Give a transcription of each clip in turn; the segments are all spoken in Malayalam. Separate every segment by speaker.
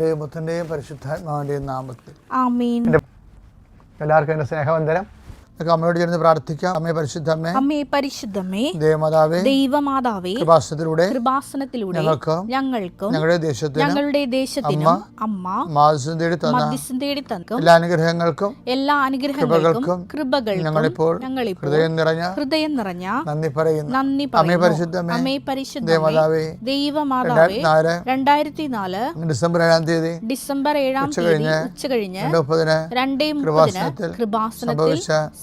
Speaker 1: പിതാവിന്റെയും പുത്രന്റെയും പരിശുദ്ധാത്മാവിന്റെയും നാമത്തിൽ. എല്ലാവർക്കും എന്റെ സ്നേഹവന്ദനം. നമുക്ക് അമ്മയോട് ചേർന്ന് പ്രാർത്ഥിക്കാം. അമ്മയെ പരിശുദ്ധമ്മേ
Speaker 2: അമ്മേ പരിശുദ്ധമേ
Speaker 1: ദേവമാതാവേ
Speaker 2: ദൈവമാതാവേ
Speaker 1: കൃപാസനത്തിലൂടെ
Speaker 2: കൃപാസനത്തിലൂടെ
Speaker 1: ഞങ്ങൾക്ക്
Speaker 2: ഞങ്ങൾക്കും
Speaker 1: ഞങ്ങളുടെ ദേശത്തിന്
Speaker 2: ഞങ്ങളുടെ ദേശത്തിനും അമ്മ
Speaker 1: തേടി തന്ന
Speaker 2: മധ്യസ്ഥം തേടി തന്നക്കും
Speaker 1: എല്ലാ അനുഗ്രഹങ്ങൾക്കും
Speaker 2: എല്ലാ അനുഗ്രഹങ്ങൾക്കും കൃപകൾക്കും
Speaker 1: ഞങ്ങളിപ്പോൾ
Speaker 2: ഞങ്ങളിപ്പോൾ
Speaker 1: ഹൃദയം നിറഞ്ഞ
Speaker 2: ഹൃദയം നിറഞ്ഞ
Speaker 1: നന്ദി പറയുന്നു.
Speaker 2: നന്ദി
Speaker 1: അമ്മേ
Speaker 2: പരിശുദ്ധ
Speaker 1: പരിശുദ്ധമേ
Speaker 2: അമ്മേ പരിശുദ്ധമേ
Speaker 1: ദേവമാതാവേ
Speaker 2: ദൈവമാതാവേ രണ്ടായിരത്തി നാല്
Speaker 1: ഡിസംബർ ഏഴാം തീയതി
Speaker 2: ഡിസംബർ ഏഴാം തീയതി ഉച്ച കഴിഞ്ഞ്
Speaker 1: രണ്ടേ മുപ്പതിന് കൃപാസനത്തിൽ
Speaker 2: കൃപാസനത്തിൽ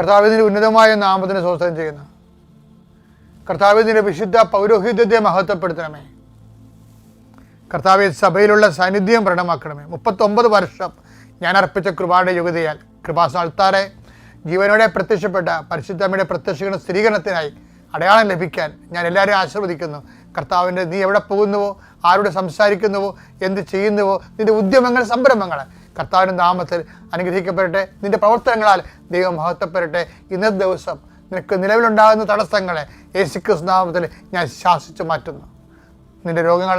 Speaker 1: കർത്താവിന്റെ ഉന്നതമായ നാമത്തിന് സ്വസ്ഥം ചെയ്യുന്നു. കർത്താവിന്റെ വിശുദ്ധ പൗരോഹിത്യത്തെ മഹത്വപ്പെടുത്തണമേ. കർത്താവ് സഭയിലുള്ള സാന്നിധ്യം പ്രകടമാക്കണമേ. മുപ്പത്തൊമ്പത് വർഷം ഞാൻ അർപ്പിച്ച കൃപയുടെ യോഗ്യതയാൽ കൃപാസാൽത്താറെ ജീവനോടെ പ്രത്യക്ഷപ്പെട്ട പരിശുദ്ധമ്മയുടെ പ്രത്യക്ഷീകരണ സ്ഥിരീകരണത്തിനായി അടയാളം ലഭിക്കാൻ ഞാൻ എല്ലാവരെയും ആശീർവദിക്കുന്നു. കർത്താവിന്റെ നീ എവിടെ പോകുന്നുവോ? ആരോട് സംസാരിക്കുന്നുവോ? എന്ത് ചെയ്യുന്നുവോ? നിന്റെ ഉദ്യമങ്ങൾ സംരംഭങ്ങൾ കർത്താവിന്റെ നാമത്തിൽ അനുഗ്രഹിക്കപ്പെടട്ടെ. നിന്റെ പ്രവർത്തനങ്ങളാൽ ദൈവം മഹത്വപ്പെടട്ടെ. ഇന്നത്തെ ദിവസം നിനക്ക് നിലവിലുണ്ടാകുന്ന തടസ്സങ്ങളെ യേശുക്രിസ്തു നാമത്തിൽ ഞാൻ ശാസിച്ചു മാറ്റുന്നു. നിന്റെ രോഗങ്ങൾ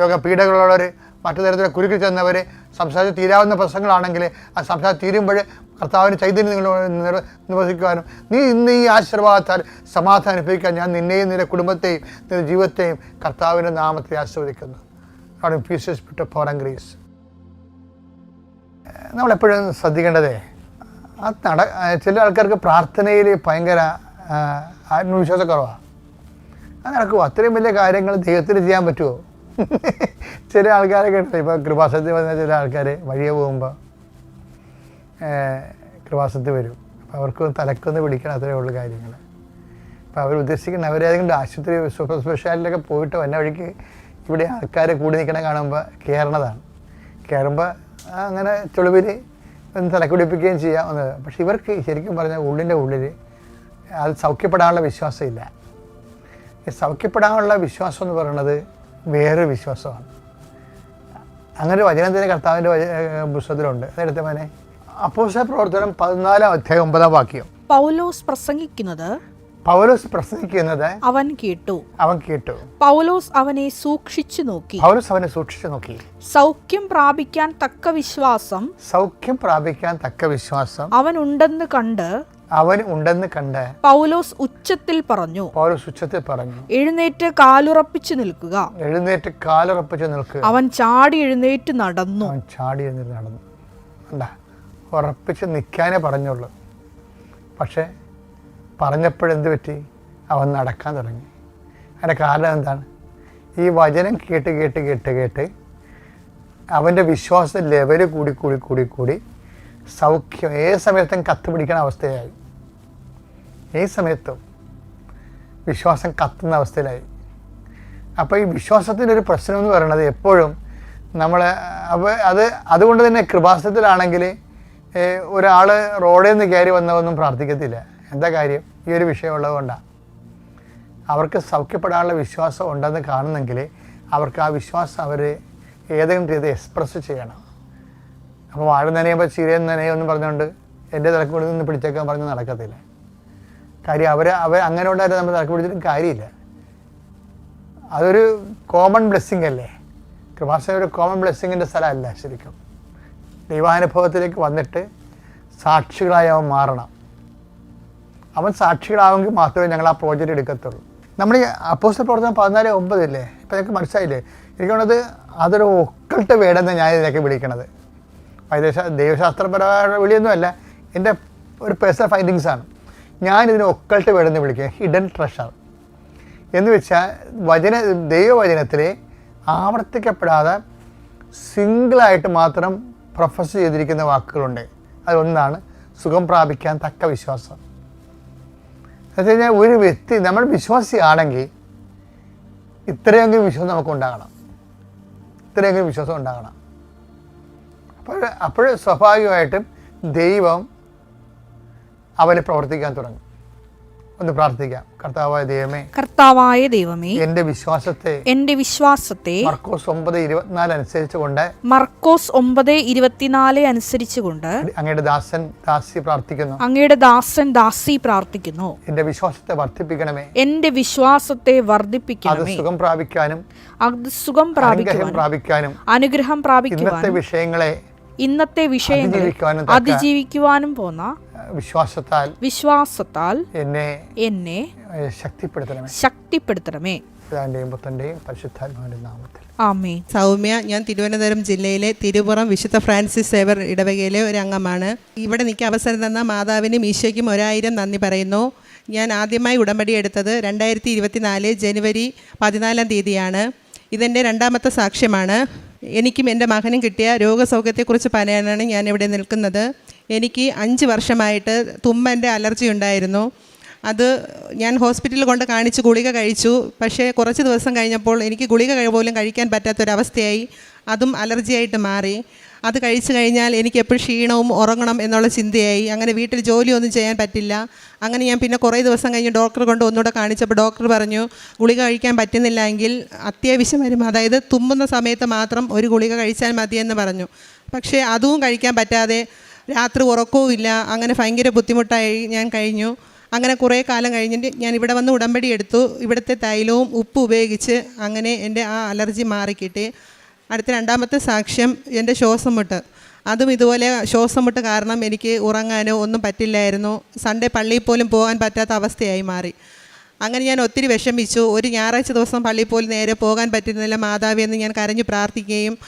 Speaker 1: രോഗപീഠകളുള്ളവർ മറ്റു തരത്തിലെ കുരുക്കിൽ ചെന്നവർ സംസാരിച്ച് തീരാവുന്ന പ്രശ്നങ്ങളാണെങ്കിൽ ആ സംസാരം തീരുമ്പോൾ കർത്താവിന് ചൈതന്യം നിങ്ങൾ നിർ- നിർവഹിക്കുവാനും നീ ഇന്ന് ഈ ആശീർവാദത്താൽ സമാധാനം അനുഭവിക്കാൻ ഞാൻ നിന്നെയും നിന്റെ കുടുംബത്തെയും നിന്റെ ജീവിതത്തെയും കർത്താവിന്റെ നാമത്തെ ആസ്വദിക്കുന്നു അവിടെ പീസസ് വിട്ട് ആൻഡ് ഗ്രീസ് നമ്മളെപ്പോഴും ശ്രദ്ധിക്കേണ്ടതേ ആ നട ചില ആൾക്കാർക്ക് പ്രാർത്ഥനയിൽ ഭയങ്കര ആത്മവിശ്വാസക്കുറവാണ് അത് നടക്കുമോ അത്രയും വലിയ കാര്യങ്ങൾ ദൈവത്തിന് ചെയ്യാൻ പറ്റുമോ ചില ആൾക്കാരൊക്കെ കേട്ടോ ഇപ്പോൾ കൃപാസനത്തിൽ വന്ന ചില ആൾക്കാർ വഴിയെ പോകുമ്പോൾ കൃപാസനത്തിൽ വരും. അപ്പോൾ അവർക്ക് തലക്കൊന്ന് പിടിക്കണം അത്രേ ഉള്ളൂ കാര്യങ്ങൾ അപ്പോൾ അവർ ഉദ്ദേശിക്കുന്ന അവരേതെങ്കിലും ആശുപത്രി സൂപ്പർ സ്പെഷ്യാലിറ്റിയിലൊക്കെ പോയിട്ട് വന്ന വഴിക്ക് ഇവിടെ ആൾക്കാർ കൂടി നിൽക്കണ കാണുമ്പോൾ കയറണതാണ് കയറുമ്പോൾ അങ്ങനെ ചുളിവിൽ തലക്കുടിപ്പിക്കുകയും ചെയ്യാം എന്നത് പക്ഷെ ഇവർക്ക് ശരിക്കും പറഞ്ഞാൽ ഉള്ളിന്റെ ഉള്ളിൽ അത് സൗഖ്യപ്പെടാനുള്ള വിശ്വാസമില്ല. ഈ സൗഖ്യപ്പെടാനുള്ള വിശ്വാസം എന്ന് പറയുന്നത് വേറൊരു വിശ്വാസമാണ്. അങ്ങനെ ഒരു വചനം തന്നെ കർത്താവിന്റെ പുസ്തകത്തിലുണ്ട്. അതെടുത്തവനെ അപ്പോസ പ്രവർത്തനം പതിനാലാം അധ്യായം ഒമ്പതാം വാക്യം.
Speaker 2: പൗലോസ് പ്രസംഗിക്കുന്നത്
Speaker 1: പൗലോസ് പ്രസംഗിക്കുന്നത്
Speaker 2: അവൻ കേട്ടു.
Speaker 1: അവൻ കേട്ടു.
Speaker 2: പൗലോസ് അവനെ സൂക്ഷിച്ചു നോക്കി.
Speaker 1: പൗലോസ് അവനെ സൂക്ഷിച്ചു നോക്കി.
Speaker 2: സൗഖ്യം പ്രാപിക്കാൻ തക്ക വിശ്വാസം
Speaker 1: സൗഖ്യം പ്രാപിക്കാൻ തക്ക വിശ്വാസം
Speaker 2: അവൻ ഉണ്ടെന്ന് കണ്ട്
Speaker 1: അവൻ ഉണ്ടെന്ന് കണ്ട്
Speaker 2: പൗലോസ് ഉച്ചത്തിൽ പറഞ്ഞു.
Speaker 1: പൗലോസ് ഉച്ചത്തിൽ പറഞ്ഞു.
Speaker 2: എഴുന്നേറ്റ് കാലുറപ്പിച്ചു നിൽക്കുക.
Speaker 1: എഴുന്നേറ്റ് കാലുറപ്പിച്ചു നിൽക്കുക.
Speaker 2: അവൻ ചാടി എഴുന്നേറ്റ് നടന്നു.
Speaker 1: അവൻ ചാടി എഴുന്നേറ്റ് നടന്നു. ഉറപ്പിച്ച് നിൽക്കാനേ പറഞ്ഞുള്ളൂ. പക്ഷേ പറഞ്ഞപ്പോഴെന്ത് പറ്റി? അവൻ നടക്കാൻ തുടങ്ങി. അതിന്റെ കാരണം എന്താണ്? ഈ വചനം കേട്ട് കേട്ട് കേട്ട് കേട്ട് അവന്റെ വിശ്വാസ ലെവൽ കൂടി കൂടി കൂടി കൂടി സൗഖ്യം ഏത് സമയത്തും കത്ത് പിടിക്കുന്ന അവസ്ഥയായി. ഏത് സമയത്തും വിശ്വാസം കത്തുന്ന അവസ്ഥയിലായി. അപ്പോൾ ഈ വിശ്വാസത്തിന്റെ ഒരു പ്രശ്നം എന്ന് പറയുന്നത് എപ്പോഴും നമ്മൾ അപ്പോൾ അത് അതുകൊണ്ട് തന്നെ കൃപാസനത്തിലാണെങ്കിൽ ഒരാൾ റോഡിൽ നിന്ന് കയറി വന്നതൊന്നും പ്രാർത്ഥിക്കത്തില്ല. എന്താ കാര്യം? ഈ ഒരു വിഷയമുള്ളതുകൊണ്ടാണ് അവർക്ക് സൗഖ്യപ്പെടാനുള്ള വിശ്വാസം ഉണ്ടെന്ന് കാണുന്നെങ്കിൽ അവർക്ക് ആ വിശ്വാസം അവർ ഏതെങ്കിലും രീതി എക്സ്പ്രസ് ചെയ്യണം. അപ്പോൾ വാഴ നനയുമ്പോൾ ചീരയും നനയെന്ന് പറഞ്ഞുകൊണ്ട് എന്റെ തലക്കൂടി നിന്ന് പിടിച്ചേക്കാൻ പറഞ്ഞ് നടക്കത്തില്ല. കാര്യം അവർ അവർ അങ്ങനെ ഉണ്ടായാലും നമ്മൾ തലക്ക് പിടിച്ചിട്ടും കാര്യമില്ല. അതൊരു കോമൺ ബ്ലെസ്സിങ് അല്ലേ? കൃപാസന ഒരു കോമൺ ബ്ലെസ്സിങ്ങിന്റെ സ്ഥലമല്ല ശരിക്കും. ദൈവാനുഭവത്തിലേക്ക് വന്നിട്ട് സാക്ഷികളായി അവൻ മാറണം. അവൻ സാക്ഷികളാവെങ്കിൽ മാത്രമേ ഞങ്ങൾ ആ പ്രോജക്റ്റ് എടുക്കത്തുള്ളൂ. നമ്മൾ ഈ അപ്പോസ്റ്റൽ പ്രവർത്തനം പതിനാല് ഒമ്പതില്ലേ? ഇപ്പം ഞങ്ങൾക്ക് മനസ്സിലായില്ലേ? എനിക്ക് അതൊരു ഒക്കൾട്ട് വേടെന്ന് ഞാൻ ഇതിനൊക്കെ വിളിക്കണത്. വൈദേശ ദൈവശാസ്ത്രപരമായ വിളിയൊന്നുമല്ല എന്റെ ഒരു പേഴ്സണൽ ഫൈൻഡിങ്സ് ആണ്. ഞാൻ ഇതിനെ ഒക്കൾട്ട് വേടെന്ന് വിളിക്കുക. ഹിഡൻ ട്രഷർ എന്ന് വെച്ചാൽ വചന ദൈവവചനത്തിൽ ആവർത്തിക്കപ്പെടാതെ സിംഗിളായിട്ട് മാത്രം പ്രൊഫസ് ചെയ്തിരിക്കുന്ന വാക്കുകളുണ്ട്. അതൊന്നാണ് സുഖം പ്രാപിക്കാൻ തക്ക വിശ്വാസം. എന്ന് കഴിഞ്ഞാൽ ഒരു വ്യക്തി നമ്മൾ വിശ്വാസിയാണെങ്കിൽ ഇത്രയെങ്കിലും വിശ്വാസം നമുക്ക് ഉണ്ടാകണം ഇത്രയെങ്കിലും വിശ്വാസം ഉണ്ടാകണം. അപ്പോൾ അപ്പോൾ സ്വാഭാവികമായിട്ടും ദൈവം അവന് പ്രവർത്തിക്കാൻ തുടങ്ങും. ഒന്ന് പ്രാർത്ഥിക്കാം. കർത്താവായ ദൈവമേ
Speaker 2: കർത്താവായ ദൈവമേ
Speaker 1: എന്റെ വിശ്വാസത്തെ
Speaker 2: എന്റെ വിശ്വാസത്തെ
Speaker 1: മർക്കോസ് ഒമ്പത് ഇരുപത്തിനാല് അനുസരിച്ച് കൊണ്ട്
Speaker 2: മർക്കോസ് ഒമ്പത് ഇരുപത്തിനാല് അനുസരിച്ചുകൊണ്ട്
Speaker 1: അങ്ങയുടെ ദാസൻ ദാസി പ്രാർത്ഥിക്കുന്നു.
Speaker 2: അങ്ങയുടെ ദാസൻ ദാസി പ്രാർത്ഥിക്കുന്നു.
Speaker 1: എന്റെ വിശ്വാസത്തെ വർദ്ധിപ്പിക്കണമേ.
Speaker 2: എന്റെ വിശ്വാസത്തെ
Speaker 1: വർദ്ധിപ്പിക്കണം
Speaker 2: വർദ്ധിപ്പിക്കണമേ.
Speaker 1: സുഖം പ്രാപിക്കാനും
Speaker 2: അത് സുഖം പ്രാപിക്കാനും
Speaker 1: പ്രാപിക്കാനും
Speaker 2: അനുഗ്രഹം
Speaker 1: ഇന്നത്തെ വിഷയങ്ങളെ
Speaker 2: ഇന്നത്തെ വിഷയങ്ങളെ
Speaker 1: അതിജീവിക്കുവാനും
Speaker 2: പോന്ന
Speaker 1: വിശ്വാസത്താൽ
Speaker 2: വിശ്വാസത്താൽ
Speaker 1: എന്നെ
Speaker 2: എന്നെ
Speaker 1: ശക്തിപ്പെടുത്തണമേ.
Speaker 2: ശക്തിപ്പെടുത്തണമേ.
Speaker 1: നാമത്തിൽ.
Speaker 2: ആമേ
Speaker 3: സൗമ്യ ഞാൻ തിരുവനന്തപുരം ജില്ലയിലെ തിരുപുറം വിശുദ്ധ ഫ്രാൻസിസ് സേവർ ഇടവകയിലെ ഒരു അംഗമാണ്. ഇവിടെ നിൽക്കാൻ അവസരം തന്ന മാതാവിനും ഈശോയ്ക്കും ഒരായിരം നന്ദി പറയുന്നു. ഞാൻ ആദ്യമായി ഉടമ്പടി എടുത്തത് രണ്ടായിരത്തി ഇരുപത്തിനാല് ജനുവരി പതിനാലാം തീയതിയാണ്. ഇതെന്റെ രണ്ടാമത്തെ സാക്ഷ്യമാണ്. എനിക്കും എന്റെ മകനും കിട്ടിയ രോഗസൗഖ്യത്തെക്കുറിച്ച് പറയാനാണ് ഞാൻ ഇവിടെ നിൽക്കുന്നത്. എനിക്ക് അഞ്ച് വർഷമായിട്ട് തുമ്മന്റെ അലർജി ഉണ്ടായിരുന്നു. അത് ഞാൻ ഹോസ്പിറ്റലിൽ കൊണ്ട് കാണിച്ച് ഗുളിക കഴിച്ചു. പക്ഷേ കുറച്ച് ദിവസം കഴിഞ്ഞപ്പോൾ എനിക്ക് ഗുളിക പോലും കഴിക്കാൻ പറ്റാത്തൊരവസ്ഥയായി. അതും അലർജിയായിട്ട് മാറി. അത് കഴിച്ചു കഴിഞ്ഞാൽ എനിക്ക് എപ്പോഴും ക്ഷീണവും ഉറങ്ങണം എന്നുള്ള ചിന്തയായി. അങ്ങനെ വീട്ടിൽ ജോലിയൊന്നും ചെയ്യാൻ പറ്റില്ല. അങ്ങനെ ഞാൻ പിന്നെ കുറേ ദിവസം കഴിഞ്ഞ് ഡോക്ടറെ കൊണ്ട് ഒന്നുകൂടെ കാണിച്ചപ്പോൾ ഡോക്ടർ പറഞ്ഞു ഗുളിക കഴിക്കാൻ പറ്റുന്നില്ല എങ്കിൽ അത്യാവശ്യം വരും അതായത് തുമ്മുന്ന സമയത്ത് മാത്രം ഒരു ഗുളിക കഴിച്ചാൽ മതിയെന്ന് പറഞ്ഞു. പക്ഷേ അതും കഴിക്കാൻ പറ്റാതെ രാത്രി ഉറക്കവുമില്ല അങ്ങനെ ഭയങ്കര ബുദ്ധിമുട്ടായി ഞാൻ കഴിഞ്ഞു. അങ്ങനെ കുറേ കാലം കഴിഞ്ഞിട്ട് ഞാൻ ഇവിടെ വന്ന് ഉടമ്പടി എടുത്തു. ഇവിടുത്തെ തൈലവും ഉപ്പ് ഉപയോഗിച്ച് അങ്ങനെ എന്റെ ആ അലർജി മാറിക്കിട്ടി. അടുത്ത രണ്ടാമത്തെ സാക്ഷ്യം എന്റെ ശ്വാസം മുട്ട് അതും ഇതുപോലെ ശ്വാസം മുട്ട് കാരണം എനിക്ക് ഉറങ്ങാനോ ഒന്നും പറ്റില്ലായിരുന്നു. സൺഡേ പള്ളിയിൽ പോലും പോകാൻ പറ്റാത്ത അവസ്ഥയായി മാറി. അങ്ങനെ ഞാൻ ഒത്തിരി വിഷമിച്ചു. ഒരു ഞായറാഴ്ച ദിവസം പള്ളിയിൽ പോലും നേരെ പോകാൻ പറ്റുന്നില്ല മാതാവിയെന്ന് ഞാൻ കരഞ്ഞു പ്രാർത്ഥിക്കുകയും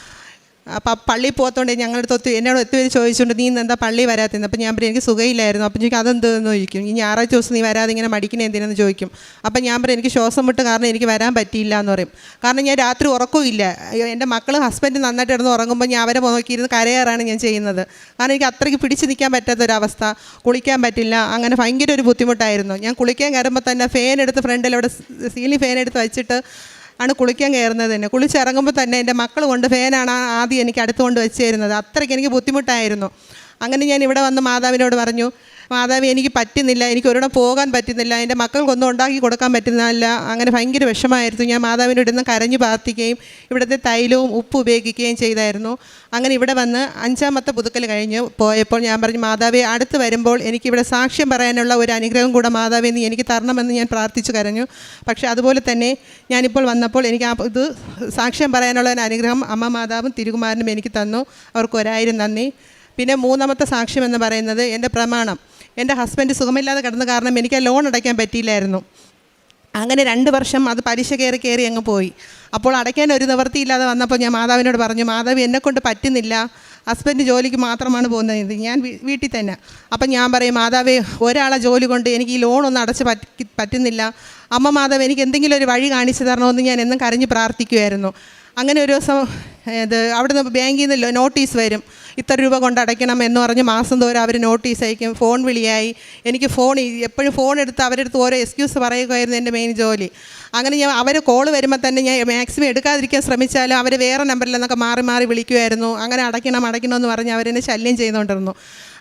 Speaker 3: അപ്പം പള്ളി പോകത്തോണ്ട് ഞങ്ങളുടെ ഒത്തിരി എന്നോട് ഒത്തിരി ചോദിച്ചുകൊണ്ട് നീ എന്താ പള്ളി വരാത്തിന്ന് അപ്പം ഞാൻ പറയും എനിക്ക് സുഖമില്ലായിരുന്നു അപ്പം ചോദിക്കും അതെന്തെന്ന്? ചോദിക്കും. ഈ ഞായറാഴ്ച ദിവസം നീ വരാതെ ഇങ്ങനെ മടിക്കണേ എന്തിനെന്ന്? ചോദിക്കും. അപ്പം ഞാൻ പറയും എനിക്ക് ശ്വാസം മുട്ട് കാരണം എനിക്ക് വരാൻ പറ്റിയില്ല എന്ന് പറയും. കാരണം ഞാൻ രാത്രി ഉറക്കമില്ല എന്റെ മക്കൾ ഹസ്ബൻഡ് നന്നായിട്ട് കിടന്ന് ഉറങ്ങുമ്പോൾ ഞാൻ അവരെ നോക്കിയിരുന്ന് കരയാറാണ് ഞാൻ ചെയ്യുന്നത്. കാരണം എനിക്ക് അത്രയ്ക്ക് പിടിച്ച് നിൽക്കാൻ പറ്റാത്തൊരവസ്ഥ കുളിക്കാൻ പറ്റില്ല അങ്ങനെ ഭയങ്കര ഒരു ബുദ്ധിമുട്ടായിരുന്നു. ഞാൻ കുളിക്കാൻ കയറുമ്പോൾ തന്നെ ഫാൻ എടുത്ത് ഫ്രണ്ടിൽ അവിടെ സീലിംഗ് ഫാൻ എടുത്ത് വെച്ചിട്ട് ആണ് കുളിക്കാൻ കയറുന്നത് തന്നെ. കുളിച്ചിറങ്ങുമ്പോൾ തന്നെ എന്റെ മക്കൾ കൊണ്ട് ഫാനാണ് ആദ്യം എനിക്ക് അടുത്തുകൊണ്ട് വെച്ച് തരുന്നത്. അത്രയ്ക്ക് എനിക്ക് ബുദ്ധിമുട്ടായിരുന്നു. അങ്ങനെ ഞാൻ ഇവിടെ വന്ന് മാതാവിനോട് പറഞ്ഞു മാതാവി എനിക്ക് പറ്റുന്നില്ല. എനിക്ക് ഒരിടം പോകാൻ പറ്റുന്നില്ല. എന്റെ മക്കൾക്കൊന്നും ഉണ്ടാക്കി കൊടുക്കാൻ പറ്റുന്നില്ല. അങ്ങനെ ഭയങ്കര വിഷമമായിരുന്നു. ഞാൻ മാതാവിന്റെ ഇന്ന് കരഞ്ഞു പ്രാർത്ഥിക്കുകയും ഇവിടുത്തെ തൈലവും ഉപ്പ് ഉപയോഗിക്കുകയും ചെയ്തായിരുന്നു. അങ്ങനെ ഇവിടെ വന്ന് അഞ്ചാമത്തെ പുതുക്കൽ കഴിഞ്ഞ് പോയപ്പോൾ ഞാൻ പറഞ്ഞു മാതാവി അടുത്ത് വരുമ്പോൾ എനിക്കിവിടെ സാക്ഷ്യം പറയാനുള്ള ഒരു അനുഗ്രഹം കൂടെ മാതാവി നീ എനിക്ക് തരണമെന്ന് ഞാൻ പ്രാർത്ഥിച്ചു കരഞ്ഞു. പക്ഷേ അതുപോലെ തന്നെ ഞാനിപ്പോൾ വന്നപ്പോൾ എനിക്ക് ആ ഇത് സാക്ഷ്യം പറയാനുള്ള ഒരു അനുഗ്രഹം അമ്മ മാതാവും തിരുകുമാരനും എനിക്ക് തന്നു. അവർക്ക് ഒരായിരം നന്ദി. പിന്നെ മൂന്നാമത്തെ സാക്ഷ്യം എന്ന് പറയുന്നത് എന്റെ പ്രമാണം. എന്റെ ഹസ്ബൻഡ് സുഖമില്ലാതെ കിടന്ന കാരണം എനിക്ക് ആ ലോൺ അടയ്ക്കാൻ പറ്റിയില്ലായിരുന്നു. അങ്ങനെ രണ്ട് വർഷം അത് പലിശ കയറി കയറി അങ്ങ് പോയി. അപ്പോൾ അടയ്ക്കാൻ ഒരു നിവൃത്തിയില്ലാതെ വന്നപ്പോൾ ഞാൻ മാതാവിനോട് പറഞ്ഞു മാതാവ് എന്നെക്കൊണ്ട് പറ്റുന്നില്ല. ഹസ്ബൻഡ് ജോലിക്ക് മാത്രമാണ് പോകുന്നത്. ഞാൻ വീട്ടിൽ തന്നെ. അപ്പം ഞാൻ പറയും മാതാവേ ഒരാളെ ജോലി കൊണ്ട് എനിക്ക് ഈ ലോണൊന്നും അടച്ച് പറ്റി പറ്റുന്നില്ല. അമ്മ മാതാവ് എനിക്ക് എന്തെങ്കിലും ഒരു വഴി കാണിച്ചു തരണമെന്ന് ഞാൻ എന്നും കരഞ്ഞ് പ്രാർത്ഥിക്കുമായിരുന്നു അങ്ങനെ ഒരു ദിവസം ഇത് അവിടുന്ന് ബാങ്കിൽ നിന്ന് നോട്ടീസ് വരും. ഇത്ര രൂപ കൊണ്ട് അടയ്ക്കണം എന്ന് പറഞ്ഞ് മാസം തോറും അവർ നോട്ടീസ് അയക്കും. ഫോൺ വിളിയായി. എനിക്ക് ഫോൺ എപ്പോഴും ഫോൺ എടുത്ത് അവരുടെ അടുത്ത് ഓരോ എക്സ്ക്യൂസ് പറയുകയായിരുന്നു എന്റെ മെയിൻ ജോലി. അങ്ങനെ ഞാൻ അവർ കോൾ വരുമ്പോൾ തന്നെ ഞാൻ മാക്സിമം എടുക്കാതിരിക്കാൻ ശ്രമിച്ചാലും അവർ വേറെ നമ്പറിൽ നിന്നൊക്കെ മാറി മാറി വിളിക്കുമായിരുന്നു അങ്ങനെ അടയ്ക്കണം അടയ്ക്കണമെന്ന് പറഞ്ഞ് അവരെന്നെ ശല്യം ചെയ്തുകൊണ്ടിരുന്നു.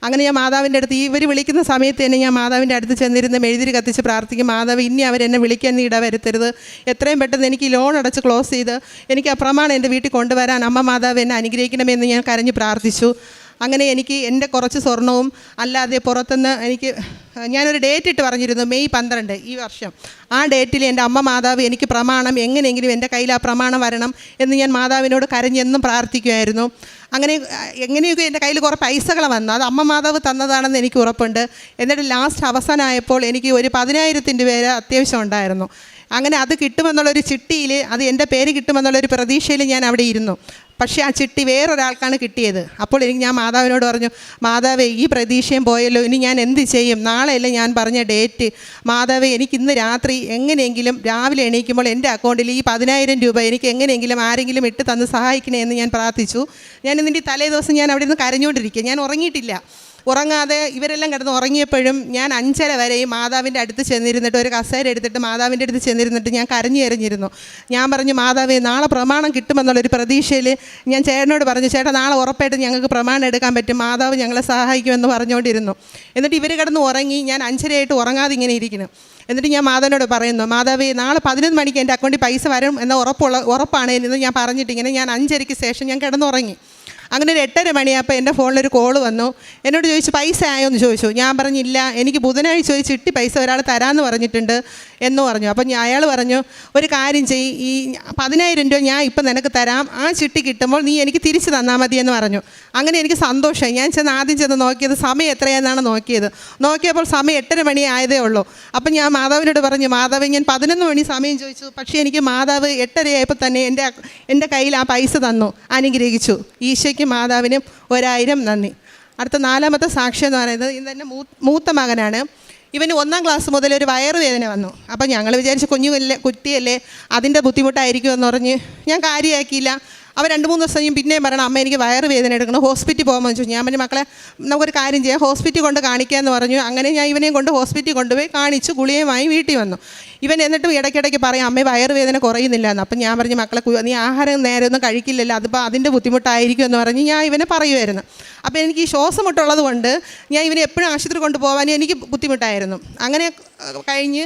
Speaker 3: അങ്ങനെ ഞാൻ മാതാവിന്റെ അടുത്ത് ഇവർ വിളിക്കുന്ന സമയത്ത് തന്നെ ഞാൻ മാതാവിന്റെ അടുത്ത് ചെന്നിരുന്ന് മെഴുതിരി കത്തിച്ച് പ്രാർത്ഥിക്കും മാതാവ് ഇനി അവരെന്നെ വിളിക്കാൻ നീ ഇടവരുത്തരുത്. എത്രയും പെട്ടെന്ന് എനിക്ക് ലോൺ അടച്ച് ക്ലോസ് ചെയ്ത് എനിക്ക് ആ പ്രമാണം എന്റെ വീട്ടിൽ കൊണ്ടുവരാൻ അമ്മ മാതാവ് എന്നെ അനുഗ്രഹിക്കണമെന്ന് ഞാൻ കരഞ്ഞ് പ്രാർത്ഥിച്ചു. അങ്ങനെ എനിക്ക് എന്റെ കുറച്ച് സ്വർണവും അല്ലാതെ പുറത്തുനിന്ന് എനിക്ക് ഞാനൊരു ഡേറ്റ് ഇട്ട് പറഞ്ഞിരുന്നു മെയ് പന്ത്രണ്ട് ഈ വർഷം. ആ ഡേറ്റിൽ എന്റെ അമ്മ മാതാവ് എനിക്ക് പ്രമാണം എങ്ങനെയെങ്കിലും എന്റെ കയ്യിൽ ആ പ്രമാണം വരണം എന്ന് ഞാൻ മാതാവിനോട് കരഞ്ഞെന്നും പ്രാർത്ഥിക്കുമായിരുന്നു. അങ്ങനെ എങ്ങനെയൊക്കെ എന്റെ കയ്യിൽ കുറേ പൈസകൾ വന്നു. അത് അമ്മ മാതാവ് തന്നതാണെന്ന് എനിക്ക് ഉറപ്പുണ്ട്. എന്നിട്ട് ലാസ്റ്റ് അവസാനമായപ്പോൾ എനിക്ക് ഒരു പതിനായിരത്തിന്റെ പേര് അത്യാവശ്യം ഉണ്ടായിരുന്നു. അങ്ങനെ അത് കിട്ടുമെന്നുള്ളൊരു ചിട്ടിയിൽ അത് എന്റെ പേര് കിട്ടുമെന്നുള്ളൊരു പ്രതീക്ഷയിൽ ഞാൻ അവിടെ ഇരുന്നു. പക്ഷേ ആ ചിട്ടി വേറൊരാൾക്കാണ് കിട്ടിയത്. അപ്പോൾ എനിക്ക് ഞാൻ മാതാവിനോട് പറഞ്ഞു മാതാവേ ഈ പ്രതീക്ഷയും പോയല്ലോ. ഇനി ഞാൻ എന്ത് ചെയ്യും? നാളെയല്ലേ ഞാൻ പറഞ്ഞ ഡേറ്റ്. മാതാവേ എനിക്ക് ഇന്ന് രാത്രി എങ്ങനെയെങ്കിലും രാവിലെ എണീക്കുമ്പോൾ എന്റെ അക്കൗണ്ടിൽ ഈ പതിനായിരം രൂപ എനിക്ക് എങ്ങനെയെങ്കിലും ആരെങ്കിലും ഇട്ട് തന്ന് സഹായിക്കണേ എന്ന് ഞാൻ പ്രാർത്ഥിച്ചു. ഞാൻ ഇതിന്റെ തലേ ദിവസം ഞാൻ അവിടെ നിന്ന് കരഞ്ഞുകൊണ്ടിരിക്കുക ഞാൻ ഉറങ്ങിയിട്ടില്ല. ഉറങ്ങാതെ ഇവരെല്ലാം കിടന്ന് ഉറങ്ങിയപ്പോഴും ഞാൻ അഞ്ചര വരെ ഈ മാതാവിന്റെ അടുത്ത് ചെന്നിരുന്നിട്ട് ഒരു കസേര എടുത്തിട്ട് മാതാവിന്റെ അടുത്ത് ചെന്നിരുന്നിട്ട് ഞാൻ കരഞ്ഞു എറിഞ്ഞിരുന്നു. ഞാൻ പറഞ്ഞു മാതാവേ നാളെ പ്രമാണം കിട്ടുമെന്നുള്ളൊരു പ്രതീക്ഷയിൽ ഞാൻ ചേട്ടനോട് പറഞ്ഞു ചേട്ടാ നാളെ ഉറപ്പായിട്ട് ഞങ്ങൾക്ക് പ്രമാണം എടുക്കാൻ പറ്റും. മാതാവ് ഞങ്ങളെ സഹായിക്കുമെന്ന് പറഞ്ഞുകൊണ്ടിരുന്നു. എന്നിട്ട് ഇവർ കിടന്ന് ഉറങ്ങി. ഞാൻ അഞ്ചരയായിട്ട് ഉറങ്ങാതെ ഇങ്ങനെ ഇരിക്കുന്നു. എന്നിട്ട് ഞാൻ മാതാവിനോട് പറയുന്നു മാതാവേ നാളെ പതിനൊന്ന് മണിക്ക് എന്റെ അക്കൗണ്ടിൽ പൈസ വരും എന്ന ഉറപ്പുള്ള ഉറപ്പാണ് എന്ന് ഞാൻ പറഞ്ഞിട്ട് ഇങ്ങനെ ഞാൻ അഞ്ചരയ്ക്ക് ശേഷം ഞാൻ കിടന്നുറങ്ങി. അങ്ങനെ ഒരു എട്ടര മണിയായപ്പോൾ എന്റെ ഫോണിലൊരു കോൾ വന്നു. എന്നോട് ചോദിച്ചു പൈസ ആയോ? എന്ന് ചോദിച്ചു. ഞാൻ പറഞ്ഞില്ല എനിക്ക് ബുധനാഴ്ച ചോദിച്ച് ഇട്ടി പൈസ ഒരാൾ തരാമെന്ന് പറഞ്ഞിട്ടുണ്ട് എന്ന് പറഞ്ഞു. അപ്പം അയാൾ പറഞ്ഞു ഒരു കാര്യം ചെയ്യ് ഈ പതിനായിരം രൂപ ഞാൻ ഇപ്പം നിനക്ക് തരാം. ആ ചിട്ടി കിട്ടുമ്പോൾ നീ എനിക്ക് തിരിച്ച് തന്നാൽ മതി എന്ന് പറഞ്ഞു. അങ്ങനെ എനിക്ക് സന്തോഷമായി. ഞാൻ ചെന്ന് ആദ്യം ചെന്ന് നോക്കിയത് സമയം എത്രയെന്നാണ് നോക്കിയത്. നോക്കിയപ്പോൾ സമയം എട്ടര മണി ആയതേ ഉള്ളൂ. അപ്പം ഞാൻ മാതാവിനോട് പറഞ്ഞു മാതാവ് ഞാൻ പതിനൊന്ന് മണി സമയം ചോദിച്ചു. പക്ഷേ എനിക്ക് മാതാവ് എട്ടരയായപ്പോൾ തന്നെ എന്റെ എന്റെ കയ്യിൽ ആ പൈസ തന്നു അനുഗ്രഹിച്ചു. ഈശോയ്ക്കും മാതാവിനും ഒരായിരം നന്ദി. അടുത്ത നാലാമത്തെ സാക്ഷ്യം എന്ന് പറയുന്നത് ഇന്ന് തന്നെ മൂത്ത മകനാണ്. ഇവന് ഒന്നാം ക്ലാസ് മുതൽ ഒരു വയറുവേദന വന്നു. അപ്പം ഞങ്ങൾ വിചാരിച്ച കുഞ്ഞുമല്ലേ കുട്ടിയല്ലേ അതിന്റെ ബുദ്ധിമുട്ടായിരിക്കും എന്ന് പറഞ്ഞ് ഞാൻ കാര്യമാക്കിയില്ല അവൻ രണ്ട് മൂന്ന് ദിവസം കഴിഞ്ഞ് പിന്നെയും പറയണം അമ്മ എനിക്ക് വയറ് വേദന എടുക്കണം. ഹോസ്പിറ്റലിൽ പോകാമെന്ന് ചോദിച്ചു ഞാൻ പറഞ്ഞു മക്കളെ നമുക്കൊരു കാര്യം ചെയ്യാം. ഹോസ്പിറ്റലിൽ കൊണ്ട് കാണിക്കാമെന്ന് പറഞ്ഞു. അങ്ങനെ ഞാൻ ഇവനെയും കൊണ്ട് ഹോസ്പിറ്റലിൽ കൊണ്ടുപോയി കാണിച്ചു ഗുളികയുമായി വീട്ടിൽ വന്നു. ഇവൻ എന്നിട്ടും ഇടയ്ക്കിടയ്ക്ക് പറയും അമ്മ വയറുവേദന കുറയുന്നില്ല എന്ന് അപ്പം ഞാൻ പറഞ്ഞു മക്കളെ നീ ആഹാരം നേരെ ഒന്നും കഴിക്കില്ലല്ലോ അതിപ്പോൾ അതിന്റെ ബുദ്ധിമുട്ടായിരിക്കും എന്ന് പറഞ്ഞ് ഞാൻ ഇവനെ പറയുമായിരുന്നു അപ്പോൾ എനിക്ക് ഈ ശ്വാസമുട്ടുള്ളത് കൊണ്ട് ഞാൻ ഇവനെ എപ്പോഴും ആശുപത്രി കൊണ്ടുപോകാനും എനിക്ക് ബുദ്ധിമുട്ടായിരുന്നു. അങ്ങനെ കഴിഞ്ഞ്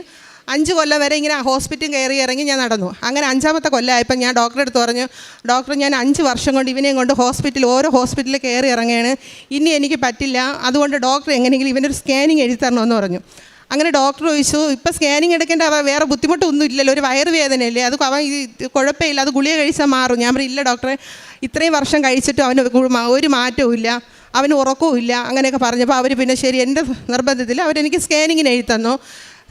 Speaker 3: അഞ്ച് കൊല്ലം വരെ ഇങ്ങനെ ഹോസ്പിറ്റൽ കയറി ഇറങ്ങി ഞാൻ നടന്നു. അങ്ങനെ അഞ്ചാമത്തെ കൊല്ലമായപ്പോൾ ഞാൻ ഡോക്ടറെ അടുത്ത് പറഞ്ഞു ഡോക്ടർ ഞാൻ അഞ്ച് വർഷം കൊണ്ട് ഇവനെയും കൊണ്ട് ഹോസ്പിറ്റൽ ഓരോ ഹോസ്പിറ്റലിൽ കയറി ഇറങ്ങുകയാണ്. ഇനി എനിക്ക് പറ്റില്ല. അതുകൊണ്ട് ഡോക്ടർ എങ്ങനെയെങ്കിലും ഇവനൊരു സ്കാനിങ് എഴുതി തരണമെന്ന് പറഞ്ഞു. അങ്ങനെ ഡോക്ടർ ചോദിച്ചു ഇപ്പം സ്കാനിങ് എടുക്കേണ്ട വേറെ ബുദ്ധിമുട്ടൊന്നും ഇല്ലല്ലോ ഒരു വയറുവേദനയല്ലേ അത് അവൻ ഇത് കുഴപ്പമില്ല അത് ഗുളിക കഴിച്ചാൽ മാറും. ഞാൻ പറയും ഇല്ല ഡോക്ടറെ ഇത്രയും വർഷം കഴിച്ചിട്ടും അവന് ഒരു മാറ്റവും ഇല്ല അവന് ഉറക്കവും ഇല്ല അങ്ങനെയൊക്കെ പറഞ്ഞപ്പോൾ അവർ പിന്നെ ശരി എന്റെ നിർബന്ധത്തിൽ അവരെനിക്ക് സ്കാനിങ്ങിന് എഴുതി തന്നു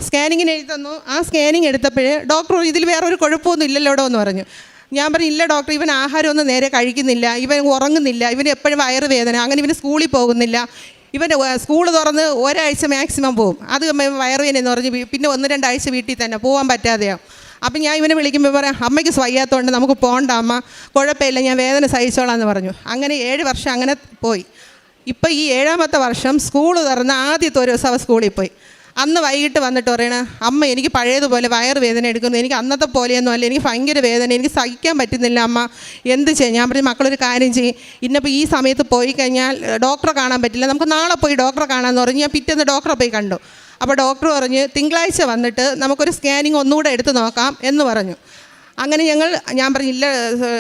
Speaker 3: സ്കാനിങ്ങിന് എഴുതി തന്നു ആ സ്കാനിങ് എടുത്തപ്പോൾ ഡോക്ടർ ഇതിൽ വേറെ ഒരു കുഴപ്പമൊന്നും ഇല്ലല്ലോടോ എന്ന് പറഞ്ഞു. ഞാൻ പറഞ്ഞു ഇല്ല ഡോക്ടർ ഇവൻ ആഹാരമൊന്നും നേരെ കഴിക്കുന്നില്ല ഇവൻ ഉറങ്ങുന്നില്ല ഇവൻ എപ്പോഴും വയറുവേദന അങ്ങനെ ഇവന് സ്കൂളിൽ പോകുന്നില്ല ഇവൻ സ്കൂൾ തുറന്ന് ഒരാഴ്ച മാക്സിമം പോവും. അത് വയറുവേനെന്ന് പറഞ്ഞ് പിന്നെ ഒന്ന് രണ്ടാഴ്ച വീട്ടിൽ തന്നെ പോകാൻ പറ്റാതെയാവും അപ്പം ഞാൻ ഇവനെ വിളിക്കുമ്പോൾ പറയാം അമ്മയ്ക്ക് സ്വയ്യാത്തതുകൊണ്ട് നമുക്ക് പോകണ്ട അമ്മ. കുഴപ്പമില്ല ഞാൻ വേദന സഹിച്ചോളാം എന്ന് പറഞ്ഞു. അങ്ങനെ ഏഴ് വർഷം അങ്ങനെ പോയി. ഇപ്പം ഈ ഏഴാമത്തെ വർഷം സ്കൂൾ തുറന്ന് ആദ്യത്തെ ഒരു ദിവസം സ്കൂളിൽ പോയി. അന്ന് വൈകിട്ട് വന്നിട്ട് പറയണ അമ്മ എനിക്ക് പഴയതുപോലെ വയറ് വേദന എടുക്കുന്നു. എനിക്ക് അന്നത്തെ പോലെയൊന്നും അല്ല. എനിക്ക് ഭയങ്കര വേദന. എനിക്ക് സഹിക്കാൻ പറ്റുന്നില്ല അമ്മ. എന്ത് ചെയ്യും? ഞാൻ പറഞ്ഞു മക്കളൊരു കാര്യം ചെയ്യും. ഇന്നിപ്പോൾ ഈ സമയത്ത് പോയി കഴിഞ്ഞാൽ ഡോക്ടറെ കാണാൻ പറ്റില്ല. നമുക്ക് നാളെ പോയി ഡോക്ടറെ കാണാമെന്ന് പറഞ്ഞ് ഞാൻ പിറ്റേന്ന് ഡോക്ടറെ പോയി കണ്ടു. അപ്പോൾ ഡോക്ടർ പറഞ്ഞ് തിങ്കളാഴ്ച വന്നിട്ട് നമുക്കൊരു സ്കാനിങ് ഒന്നുകൂടെ എടുത്ത് നോക്കാം എന്ന് പറഞ്ഞു. അങ്ങനെ ഞങ്ങൾ ഞാൻ പറഞ്ഞു ഇല്ല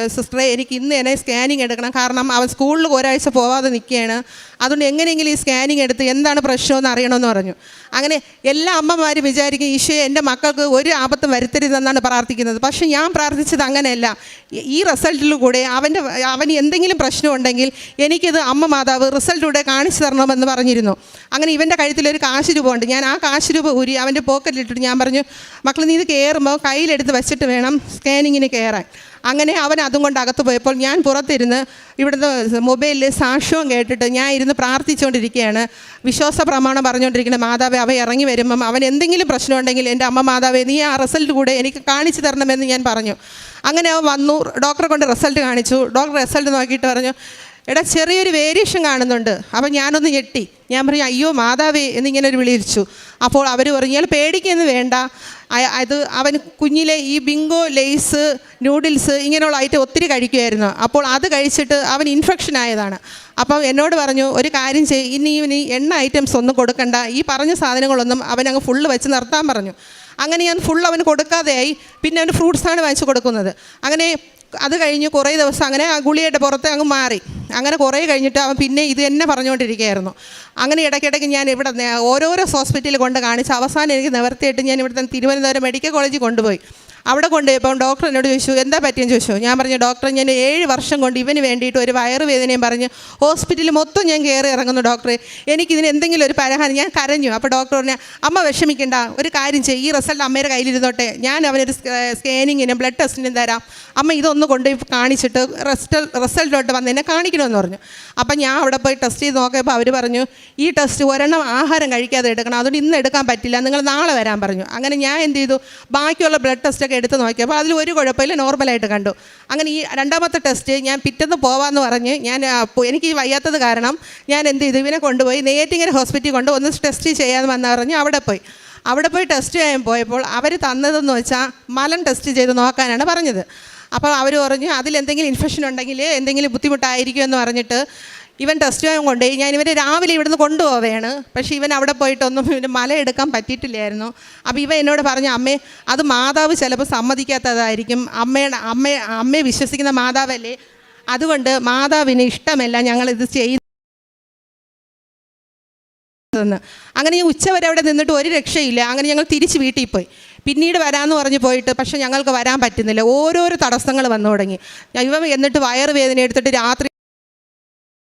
Speaker 3: സിസ്റ്ററെ എനിക്ക് ഇന്ന് എന്നെ സ്കാനിങ് എടുക്കണം. കാരണം അവൻ സ്കൂളിൽ ഒരാഴ്ച പോവാതെ നിൽക്കുകയാണ്. അതുകൊണ്ട് എങ്ങനെയെങ്കിലും ഈ സ്കാനിങ് എടുത്ത് എന്താണ് പ്രശ്നമെന്ന് അറിയണമെന്ന് പറഞ്ഞു. അങ്ങനെ എല്ലാ അമ്മമാരും വിചാരിക്കും ഈശോയെ എന്റെ മക്കൾക്ക് ഒരു ആപത്തും വരുത്തരുതെന്നാണ് പ്രാർത്ഥിക്കുന്നത്. പക്ഷേ ഞാൻ പ്രാർത്ഥിച്ചത് അങ്ങനെയല്ല. ഈ- റിസൾട്ടിൽ കൂടെ അവന്റെ അവന് എന്തെങ്കിലും പ്രശ്നമുണ്ടെങ്കിൽ എനിക്കിത് അമ്മ മാതാവ് റിസൾട്ടിലൂടെ കാണിച്ചു തരണമെന്ന് പറഞ്ഞിരുന്നു. അങ്ങനെ ഇവന്റെ കഴുത്തിലൊരു കാശ് രൂപ ഉണ്ട് ഞാൻ ആ കാശ് രൂപ ഊരി അവന്റെ പോക്കറ്റിലിട്ടിട്ട് ഞാൻ പറഞ്ഞു മക്കൾ നീ ഇത് കയറുമ്പോൾ കയ്യിലെടുത്ത് വെച്ചിട്ട് വേണം സ്കാനിങ്ങിന് കയറാൻ അങ്ങനെ അവൻ അതും കൊണ്ട് അകത്ത് പോയപ്പോൾ ഞാൻ പുറത്തിരുന്ന് ഇവിടുത്തെ മൊബൈലിൽ സാക്ഷ്യവും കേട്ടിട്ട് ഞാൻ ഇരുന്ന് പ്രാർത്ഥിച്ചുകൊണ്ടിരിക്കുകയാണ്. വിശ്വാസ പ്രമാണം പറഞ്ഞുകൊണ്ടിരിക്കുന്ന മാതാവേ അവ ഇറങ്ങി വരുമ്പം അവൻ എന്തെങ്കിലും പ്രശ്നമുണ്ടെങ്കിൽ എന്റെ അമ്മ മാതാവേ നീ ആ റിസൾട്ട് കൂടെ എനിക്ക് കാണിച്ചു തരണമെന്ന് ഞാൻ പറഞ്ഞു. അങ്ങനെ അവൻ വന്നു ഡോക്ടറെ കൊണ്ട് റിസൾട്ട് കാണിച്ചു. ഡോക്ടർ റിസൾട്ട് നോക്കിയിട്ട് പറഞ്ഞു എടാ ചെറിയൊരു വേരിയേഷൻ കാണുന്നുണ്ട്. അപ്പം ഞാനൊന്ന് ഞെട്ടി. ഞാൻ പറഞ്ഞു അയ്യോ മാതാവേ എന്നിങ്ങനെ ഒരു വിളിച്ചു അപ്പോൾ അവർ പറഞ്ഞു ഇയാൾ പേടിക്കുന്നു വേണ്ട. അത് അവൻ കുഞ്ഞിലെ ഈ ബിങ്കോ ലേസ് നൂഡിൽസ് ഇങ്ങനെയുള്ള ഐറ്റം ഒത്തിരി കഴിക്കുമായിരുന്നു അപ്പോൾ അത് കഴിച്ചിട്ട് അവൻ ഇൻഫെക്ഷൻ ആയതാണ്. അപ്പം എന്നോട് പറഞ്ഞു ഒരു കാര്യം ചെയ് ഇനി ഇവന് എണ്ണ ഐറ്റംസ് ഒന്നും കൊടുക്കണ്ട. ഈ പറഞ്ഞ സാധനങ്ങളൊന്നും അവൻ അങ്ങ് ഫുള്ള് വെച്ച് നിർത്താൻ പറഞ്ഞു. അങ്ങനെ ഞാൻ ഫുൾ അവന് കൊടുക്കാതെയായി. പിന്നെ അവന് ഫ്രൂട്ട്സാണ് വാങ്ങിച്ചു കൊടുക്കുന്നത്. അങ്ങനെ അത് കഴിഞ്ഞ് കുറേ ദിവസം അങ്ങനെ ആ ഗുളിയുടെ പുറത്ത് അങ്ങ് മാറി. അങ്ങനെ കുറേ കഴിഞ്ഞിട്ട് അവൻ പിന്നെ ഇത് തന്നെ പറഞ്ഞുകൊണ്ടിരിക്കുകയായിരുന്നു. അങ്ങനെ ഇടയ്ക്കിടയ്ക്ക് ഞാൻ ഇവിടെ ഓരോരോ ഹോസ്പിറ്റലിൽ കൊണ്ട് കാണിച്ച് അവസാനം എനിക്ക് നിവർത്തിയിട്ട് ഞാൻ ഇവിടുത്തെ തിരുവനന്തപുരം മെഡിക്കൽ കോളേജിൽ കൊണ്ടുപോയി. അവിടെ കൊണ്ടുപോയപ്പോൾ ഡോക്ടർ എന്നോട് ചോദിച്ചു എന്താ പറ്റിയെന്ന് ചോദിച്ചു? ഞാൻ പറഞ്ഞു ഡോക്ടർ ഞാൻ ഏഴ് വർഷം കൊണ്ട് ഇവന് വേണ്ടിയിട്ട് ഒരു വയറുവേദനയും പറഞ്ഞ് ഹോസ്പിറ്റലിൽ മൊത്തം ഞാൻ കയറി ഇറങ്ങുന്നു ഡോക്ടറെ എനിക്കിതിന് എന്തെങ്കിലും ഒരു പരിഹാരം ഞാൻ കരഞ്ഞു. അപ്പോൾ ഡോക്ടർ പറഞ്ഞു അമ്മ വിഷമിക്കേണ്ട ഒരു കാര്യം ചെയ്യും. ഈ റിസൾട്ട് അമ്മയുടെ കയ്യിലിരുന്നോട്ടെ. ഞാൻ അവനൊരു സ്കാനിങ്ങിനും ബ്ലഡ് ടെസ്റ്റിനും തരാം. അമ്മ ഇതൊന്ന് കൊണ്ടുപോയി കാണിച്ചിട്ട് റിസൾട്ട് റിസൾട്ടോട്ട് വന്ന് എന്നെ കാണിക്കണമെന്ന് പറഞ്ഞു. അപ്പം ഞാൻ അവിടെ പോയി ടെസ്റ്റ് ചെയ്ത് നോക്കിയപ്പോൾ അവർ പറഞ്ഞു ഈ ടെസ്റ്റ് ഒരെണ്ണം ആഹാരം കഴിക്കാതെ എടുക്കണം. അതുകൊണ്ട് ഇന്ന് എടുക്കാൻ പറ്റില്ല. നിങ്ങൾ നാളെ വരാൻ പറഞ്ഞു. അങ്ങനെ ഞാൻ എന്ത് ചെയ്തു? ബാക്കിയുള്ള ബ്ലഡ് ടെസ്റ്റൊക്കെ എടുത്ത് നോക്കി. അപ്പോൾ അതിൽ ഒരു കുഴപ്പമില്ല നോർമലായിട്ട് കണ്ടു. അങ്ങനെ ഈ രണ്ടാമത്തെ ടെസ്റ്റ് ഞാൻ പിറ്റേന്ന് പോവാമെന്ന് പറഞ്ഞ് ഞാൻ എനിക്ക് വയ്യാത്തത് കാരണം ഞാൻ എന്ത് ചെയ്തു? ഇവനെ കൊണ്ടുപോയി നെയ്യാറ്റിങ്ങര ഹോസ്പിറ്റലിൽ കൊണ്ട് ഒന്ന് ടെസ്റ്റ് ചെയ്യാമെന്ന് വന്ന് പറഞ്ഞ് അവിടെ പോയി. അവിടെ പോയി ടെസ്റ്റ് ചെയ്യാൻ പോയപ്പോൾ അവർ തന്നതെന്ന് വെച്ചാൽ മലം ടെസ്റ്റ് ചെയ്ത് നോക്കാനാണ് പറഞ്ഞത്. അപ്പോൾ അവർ പറഞ്ഞു അതിലെന്തെങ്കിലും ഇൻഫെക്ഷൻ ഉണ്ടെങ്കിൽ എന്തെങ്കിലും ബുദ്ധിമുട്ടായിരിക്കും എന്ന് പറഞ്ഞിട്ട് ഇവൻ ടെസ്റ്റ് ചെയ്യാൻ കൊണ്ടുപോയി. ഞാൻ ഇവനെ രാവിലെ ഇവിടുന്ന് കൊണ്ടുപോവുകയാണ്. പക്ഷേ ഇവൻ അവിടെ പോയിട്ടൊന്നും ഇവന് മല എടുക്കാൻ പറ്റിയിട്ടില്ലായിരുന്നു. അപ്പോൾ ഇവ എന്നോട് പറഞ്ഞു അമ്മേ അത് മാതാവ് ചിലപ്പോൾ സമ്മതിക്കാത്തതായിരിക്കും. അമ്മയുടെ അമ്മ അമ്മയെ വിശ്വസിക്കുന്ന മാതാവല്ലേ? അതുകൊണ്ട് മാതാവിന് ഇഷ്ടമല്ല ഞങ്ങളിത് ചെയ്തു അങ്ങനെ ഈ ഉച്ചവരെ അവിടെ നിന്നിട്ട് ഒരു രക്ഷയില്ല. അങ്ങനെ ഞങ്ങൾ തിരിച്ച് വീട്ടിൽ പോയി. പിന്നീട് വരാമെന്ന് പറഞ്ഞ് പോയിട്ട് പക്ഷേ ഞങ്ങൾക്ക് വരാൻ പറ്റുന്നില്ല. ഓരോരോ തടസ്സങ്ങൾ വന്നു തുടങ്ങി. ഇവ എന്നിട്ട് വയറ് വേദന എടുത്തിട്ട് രാത്രി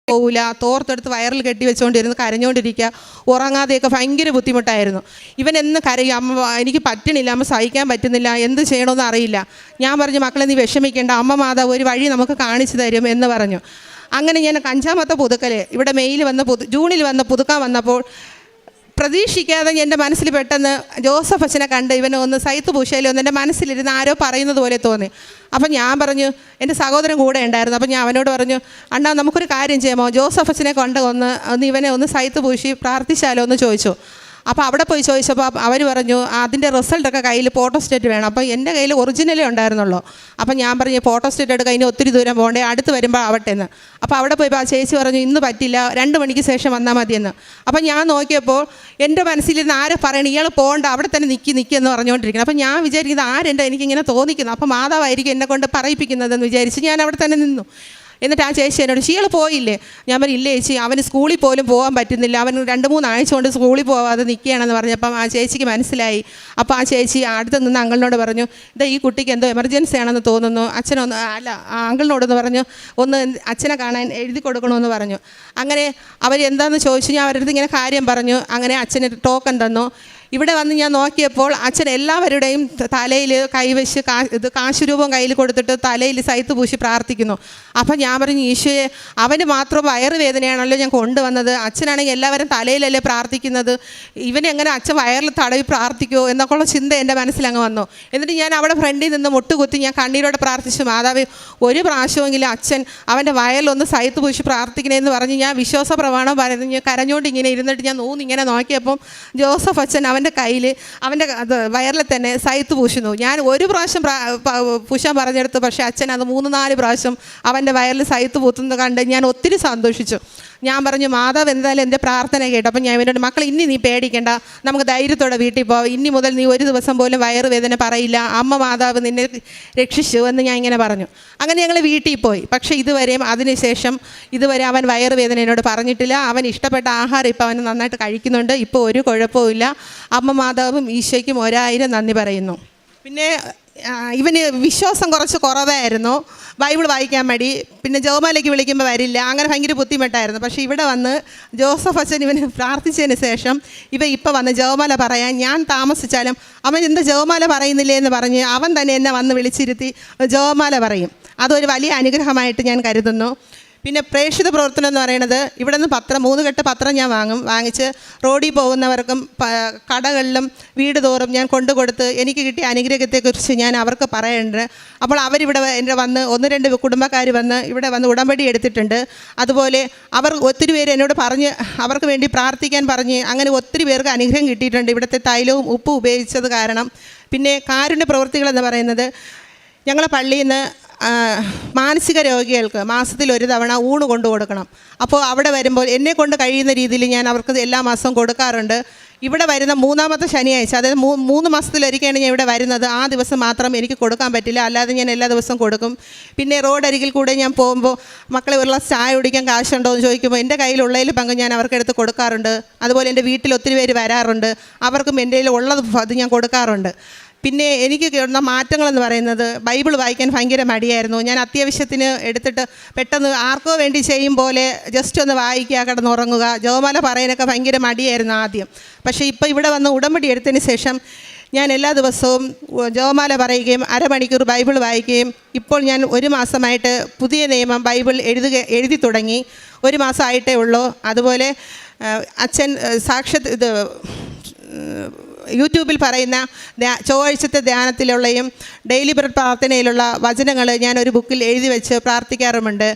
Speaker 3: പോവില്ല തോർത്തെടുത്ത് വയറിൽ കെട്ടി വെച്ചുകൊണ്ടിരുന്ന് കരഞ്ഞുകൊണ്ടിരിക്കുക ഉറങ്ങാതെയൊക്കെ ഭയങ്കര ബുദ്ധിമുട്ടായിരുന്നു. ഇവൻ എന്ന് കരയും അമ്മ എനിക്ക് പറ്റണില്ല അമ്മ സഹിക്കാൻ പറ്റുന്നില്ല എന്ത് ചെയ്യണമെന്ന് അറിയില്ല. ഞാൻ പറഞ്ഞു മക്കളെ നീ വിഷമിക്കേണ്ട അമ്മ മാതാവ് ഒരു വഴി നമുക്ക് കാണിച്ചു തരും എന്ന് പറഞ്ഞു. അങ്ങനെ ഞാൻ അഞ്ചാമത്തെ പുതുക്കൽ ഇവിടെ മെയിൽ വന്ന പുതു ജൂണിൽ വന്ന പുതുക്കാൻ വന്നപ്പോൾ പ്രതീക്ഷിക്കാതെ എന്റെ മനസ്സിൽ പെട്ടെന്ന് ജോസഫ് അച്ഛനെ കണ്ട് ഇവനെ ഒന്ന് സൈത്ത് പൂശയിലൊന്ന് എന്റെ മനസ്സിലിരുന്ന് ആരോ പറയുന്നത് പോലെ തോന്നി. അപ്പം ഞാൻ പറഞ്ഞു എന്റെ സഹോദരൻ കൂടെ ഉണ്ടായിരുന്നു. അപ്പം ഞാൻ അവനോട് പറഞ്ഞു അണ്ണാ നമുക്കൊരു കാര്യം ചെയ്യാമോ? ജോസഫസിനെ അച്ഛനെ കൊണ്ട് ഒന്ന് ഒന്ന് ഇവനെ ഒന്ന് സൈത്ത് പൂശി പ്രാർത്ഥിച്ചാലോ എന്ന് ചോദിച്ചു. അപ്പോൾ അവിടെ പോയി ചോദിച്ചപ്പോൾ അവർ പറഞ്ഞു അതിന്റെ റിസൾട്ടൊക്കെ കയ്യിൽ ഫോട്ടോ സ്റ്റേറ്റ് വേണം. അപ്പോൾ എന്റെ കയ്യിൽ ഒറിജിനലേ ഉണ്ടായിരുന്നുള്ളൂ. അപ്പോൾ ഞാൻ പറഞ്ഞു ഫോട്ടോസ്റ്റേറ്റ് എടുക്കുക ഇനി ഒത്തിരി ദൂരം പോകണ്ടേ അടുത്ത് വരുമ്പോൾ ആവട്ടെ എന്ന് അപ്പോൾ അവിടെ പോയപ്പോൾ ആ ചേച്ചി പറഞ്ഞു ഇന്ന് പറ്റില്ല രണ്ട് മണിക്ക് ശേഷം വന്നാൽ മതിയെന്ന്. അപ്പോൾ ഞാൻ നോക്കിയപ്പോൾ എന്റെ മനസ്സിലിരുന്ന് ആരെ പറയണം ഇയാൾ പോകണ്ട അവിടെ തന്നെ നിൽക്കി നിൽക്കുമെന്ന് പറഞ്ഞുകൊണ്ടിരിക്കുന്നത് അപ്പം ഞാൻ വിചാരിക്കുന്നത് ആരെന്റെ എനിക്കിങ്ങനെ തോന്നിക്കുന്നു അപ്പം മാതാവായിരിക്കും എന്നെ കൊണ്ട് പറയിപ്പിക്കുന്നതെന്ന് വിചാരിച്ച് ഞാൻ അവിടെ തന്നെ നിന്നു. എന്നിട്ട് ആ ചേച്ചി എന്നോട് ഷീൾ പോയില്ലേ? ഞാൻ പറഞ്ഞു ഇല്ല ചേച്ചി അവന് സ്കൂളിൽ പോലും പോകാൻ പറ്റുന്നില്ല. അവൻ രണ്ട് മൂന്ന് ആഴ്ച കൊണ്ട് സ്കൂളിൽ പോവാതെ നിൽക്കുകയാണെന്ന് പറഞ്ഞപ്പം ആ ചേച്ചിക്ക് മനസ്സിലായി. അപ്പോൾ ആ ചേച്ചി അടുത്ത് നിന്ന് അങ്കിളിനോട് പറഞ്ഞു ഇതാ ഈ കുട്ടിക്ക് എന്തോ എമർജൻസി ആണെന്ന് തോന്നുന്നു. അച്ഛനൊന്ന് അല്ല അങ്കിളിനോടൊന്ന് പറഞ്ഞു ഒന്ന് അച്ഛനെ കാണാൻ എഴുതി കൊടുക്കണമെന്ന് പറഞ്ഞു. അങ്ങനെ അവർ എന്താണെന്ന് ചോദിച്ചു ഞാൻ അവരുടെ അടുത്ത് ഇങ്ങനെ കാര്യം പറഞ്ഞു. അങ്ങനെ അച്ഛന് ടോക്കൺ തന്നു. ഇവിടെ വന്ന് ഞാൻ നോക്കിയപ്പോൾ അച്ഛൻ എല്ലാവരുടെയും തലയിൽ കൈവശ് കാ ഇത് കാശുരൂപം കയ്യിൽ കൊടുത്തിട്ട് തലയിൽ സൈത്ത് പൂശി പ്രാർത്ഥിക്കുന്നു. അപ്പം ഞാൻ പറഞ്ഞു ഈശോയെ അവന് മാത്രം വയറുവേദനയാണല്ലോ ഞാൻ കൊണ്ടുവന്നത്. അച്ഛനാണെങ്കിൽ എല്ലാവരും തലയിലല്ലേ പ്രാർത്ഥിക്കുന്നത്. ഇവനെങ്ങനെ അച്ഛൻ വയറിൽ തടവി പ്രാർത്ഥിക്കുമോ എന്നൊക്കെയുള്ള ചിന്ത എന്റെ മനസ്സിലങ്ങ് വന്നു. എന്നിട്ട് ഞാൻ അവിടെ ഫ്രണ്ടിൽ നിന്ന് മുട്ടുകുത്തി ഞാൻ കണ്ണീരോടെ പ്രാർത്ഥിച്ചു മാതാവ് ഒരു പ്രാവശ്യമെങ്കിലും അച്ഛൻ അവന്റെ വയറിലൊന്ന് സൈത്ത് പൂശി പ്രാർത്ഥിക്കണേന്ന് പറഞ്ഞ് ഞാൻ വിശ്വാസ പ്രമാണം പറഞ്ഞ് കരഞ്ഞുകൊണ്ട് ഇങ്ങനെ ഇരുന്നിട്ട് ഞാൻ നൂന്നിങ്ങനെ നോക്കിയപ്പം ജോസഫ് അച്ഛൻ അവന്റെ കയ്യിൽ അവന്റെ അത് വയറിൽ തന്നെ സൈത്ത് പൂശുന്നു. ഞാൻ ഒരു പ്രാവശ്യം പൂശാൻ പറഞ്ഞെടുത്തു പക്ഷേ അച്ഛൻ അത് മൂന്ന് നാല് പ്രാവശ്യം അവന്റെ വയറിൽ സൈത്ത് പൂത്തുന്നത് കണ്ട് ഞാൻ ഒത്തിരി സന്തോഷിച്ചു. ഞാൻ പറഞ്ഞു മാതാവ് എന്തായാലും എന്റെ പ്രാർത്ഥന കേട്ടു. അപ്പം ഞാൻ ഇവനോട് മക്കൾ ഇനി നീ പേടിക്കണ്ട. നമുക്ക് ധൈര്യത്തോടെ വീട്ടിൽ പോവാം. ഇനി മുതൽ നീ ഒരു ദിവസം പോലും വയറുവേദന പറയില്ല. അമ്മ മാതാവ് നിന്നെ രക്ഷിച്ചു എന്ന് ഞാൻ ഇങ്ങനെ പറഞ്ഞു. അങ്ങനെ ഞങ്ങൾ വീട്ടിൽ പോയി. പക്ഷേ ഇതുവരെയും അതിനുശേഷം ഇതുവരെ അവൻ വയറുവേദന എന്നോട് പറഞ്ഞിട്ടില്ല. അവൻ ഇഷ്ടപ്പെട്ട ആഹാരം ഇപ്പോൾ അവൻ നന്നായിട്ട് കഴിക്കുന്നുണ്ട്. ഇപ്പോൾ ഒരു കുഴപ്പവുമില്ല അമ്മ മാതാവും ഈശോയ്ക്കും ഒരായിരം നന്ദി പറയുന്നു. പിന്നെ ഇവന് വിശ്വാസം കുറച്ച് കുറവായിരുന്നു. ബൈബിൾ വായിക്കാൻ മടി പിന്നെ ജോമാലേക്ക് വിളിക്കുമ്പോൾ വരില്ല. അങ്ങനെ ഭയങ്കര ബുദ്ധിമുട്ടായിരുന്നു. പക്ഷേ ഇവിടെ വന്ന് ജോസഫ് അച്ഛൻ ഇവന് പ്രാർത്ഥിച്ചതിന് ശേഷം ഇവ ഇപ്പോൾ വന്ന് ജോമാല പറയാൻ ഞാൻ താമസിച്ചാലും അവൻ എന്താ ജോമാല പറയുന്നില്ലേ എന്ന് പറഞ്ഞ് അവൻ തന്നെ എന്നെ വന്ന് വിളിച്ചിരുത്തി ജോമാല പറയും. അതൊരു വലിയ അനുഗ്രഹമായിട്ട് ഞാൻ കരുതുന്നു. പിന്നെ പ്രേക്ഷിത പ്രവർത്തനം എന്ന് പറയുന്നത് ഇവിടെ നിന്ന് പത്രം മൂന്ന് കെട്ട് പത്രം ഞാൻ വാങ്ങും. വാങ്ങിച്ച് റോഡിൽ പോകുന്നവർക്കും കടകളിലും വീട് തോറും ഞാൻ കൊണ്ടുകൊടുത്ത് എനിക്ക് കിട്ടിയ അനുഗ്രഹത്തെക്കുറിച്ച് ഞാൻ അവർക്ക് പറയുന്നുണ്ട് അപ്പോൾ അവരിവിടെ എന്റെ വന്ന് ഒന്ന് രണ്ട് കുടുംബക്കാർ വന്ന് ഇവിടെ വന്ന് ഉടമ്പടി എടുത്തിട്ടുണ്ട്. അതുപോലെ അവർ ഒത്തിരി പേര് എന്നോട് പറഞ്ഞ് അവർക്ക് വേണ്ടി പ്രാർത്ഥിക്കാൻ പറഞ്ഞ് അങ്ങനെ ഒത്തിരി പേർക്ക് അനുഗ്രഹം കിട്ടിയിട്ടുണ്ട്. ഇവിടുത്തെ തൈലവും ഉപ്പും ഉപയോഗിച്ചത് കാരണം. പിന്നെ കാരുണ്യ പ്രവൃത്തികളെന്ന് പറയുന്നത് ഞങ്ങളെ പള്ളിയിൽ നിന്ന് മാനസിക രോഗികൾക്ക് മാസത്തിൽ ഒരു തവണ ഊണ് കൊണ്ടു കൊടുക്കണം. അപ്പോൾ അവിടെ വരുമ്പോൾ എന്നെ കൊണ്ട് കഴിയുന്ന രീതിയിൽ ഞാൻ അവർക്ക് എല്ലാ മാസവും കൊടുക്കാറുണ്ട്. ഇവിടെ വരുന്ന മൂന്നാമത്തെ ശനിയാഴ്ച അതായത് മൂന്ന് മാസത്തിലൊരിക്കലാണ് ഞാൻ ഇവിടെ വരുന്നത്. ആ ദിവസം മാത്രം എനിക്ക് കൊടുക്കാൻ പറ്റില്ല. അല്ലാതെ ഞാൻ എല്ലാ ദിവസവും കൊടുക്കും. പിന്നെ റോഡരികിൽ കൂടെ ഞാൻ പോകുമ്പോൾ മക്കളെ ഒരു ഗ്ലാസ് ചായ കുടിക്കാൻ കാശുണ്ടോ എന്ന് ചോദിക്കുമ്പോൾ എന്റെ കയ്യിലുള്ളതിൽ പങ്ക് ഞാൻ അവർക്ക് എടുത്ത് കൊടുക്കാറുണ്ട്. അതുപോലെ എന്റെ വീട്ടിൽ ഒത്തിരി പേര് വരാറുണ്ട്. അവർക്കും എന്റെ ഉള്ളത് അത് ഞാൻ കൊടുക്കാറുണ്ട്. പിന്നെ എനിക്ക് കിട്ടുന്ന മാറ്റങ്ങളെന്ന് പറയുന്നത് ബൈബിൾ വായിക്കാൻ ഭയങ്കര മടിയായിരുന്നു. ഞാൻ അത്യാവശ്യത്തിന് എടുത്തിട്ട് പെട്ടെന്ന് ആർക്കോ വേണ്ടി ചെയ്യും പോലെ ജസ്റ്റ് ഒന്ന് വായിക്കുക കിടന്നുറങ്ങുക. ജോമാല പറയാനൊക്കെ ഭയങ്കര മടിയായിരുന്നു ആദ്യം. പക്ഷേ ഇപ്പോൾ ഇവിടെ വന്ന് ഉടമ്പടി എടുത്തതിന് ശേഷം ഞാൻ എല്ലാ ദിവസവും ജോമാല പറയുകയും അരമണിക്കൂർ ബൈബിൾ വായിക്കുകയും ഇപ്പോൾ ഞാൻ ഒരു മാസമായിട്ട് പുതിയ നിയമം ബൈബിൾ എഴുതുക എഴുതി തുടങ്ങി. ഒരു മാസമായിട്ടേ ഉള്ളൂ. അതുപോലെ അച്ഛൻ സാക്ഷ്യ ഇത് യൂട്യൂബിൽ പറയുന്ന ചൊവ്വാഴ്ചത്തെ ധ്യാനത്തിലുള്ളയും ഡെയിലി ബ്രെഡ് പ്രാർത്ഥനയിലുള്ള വചനങ്ങൾ ഞാൻ ഒരു ബുക്കിൽ എഴുതി വെച്ച് പ്രാർത്ഥിക്കാറുമുണ്ട്.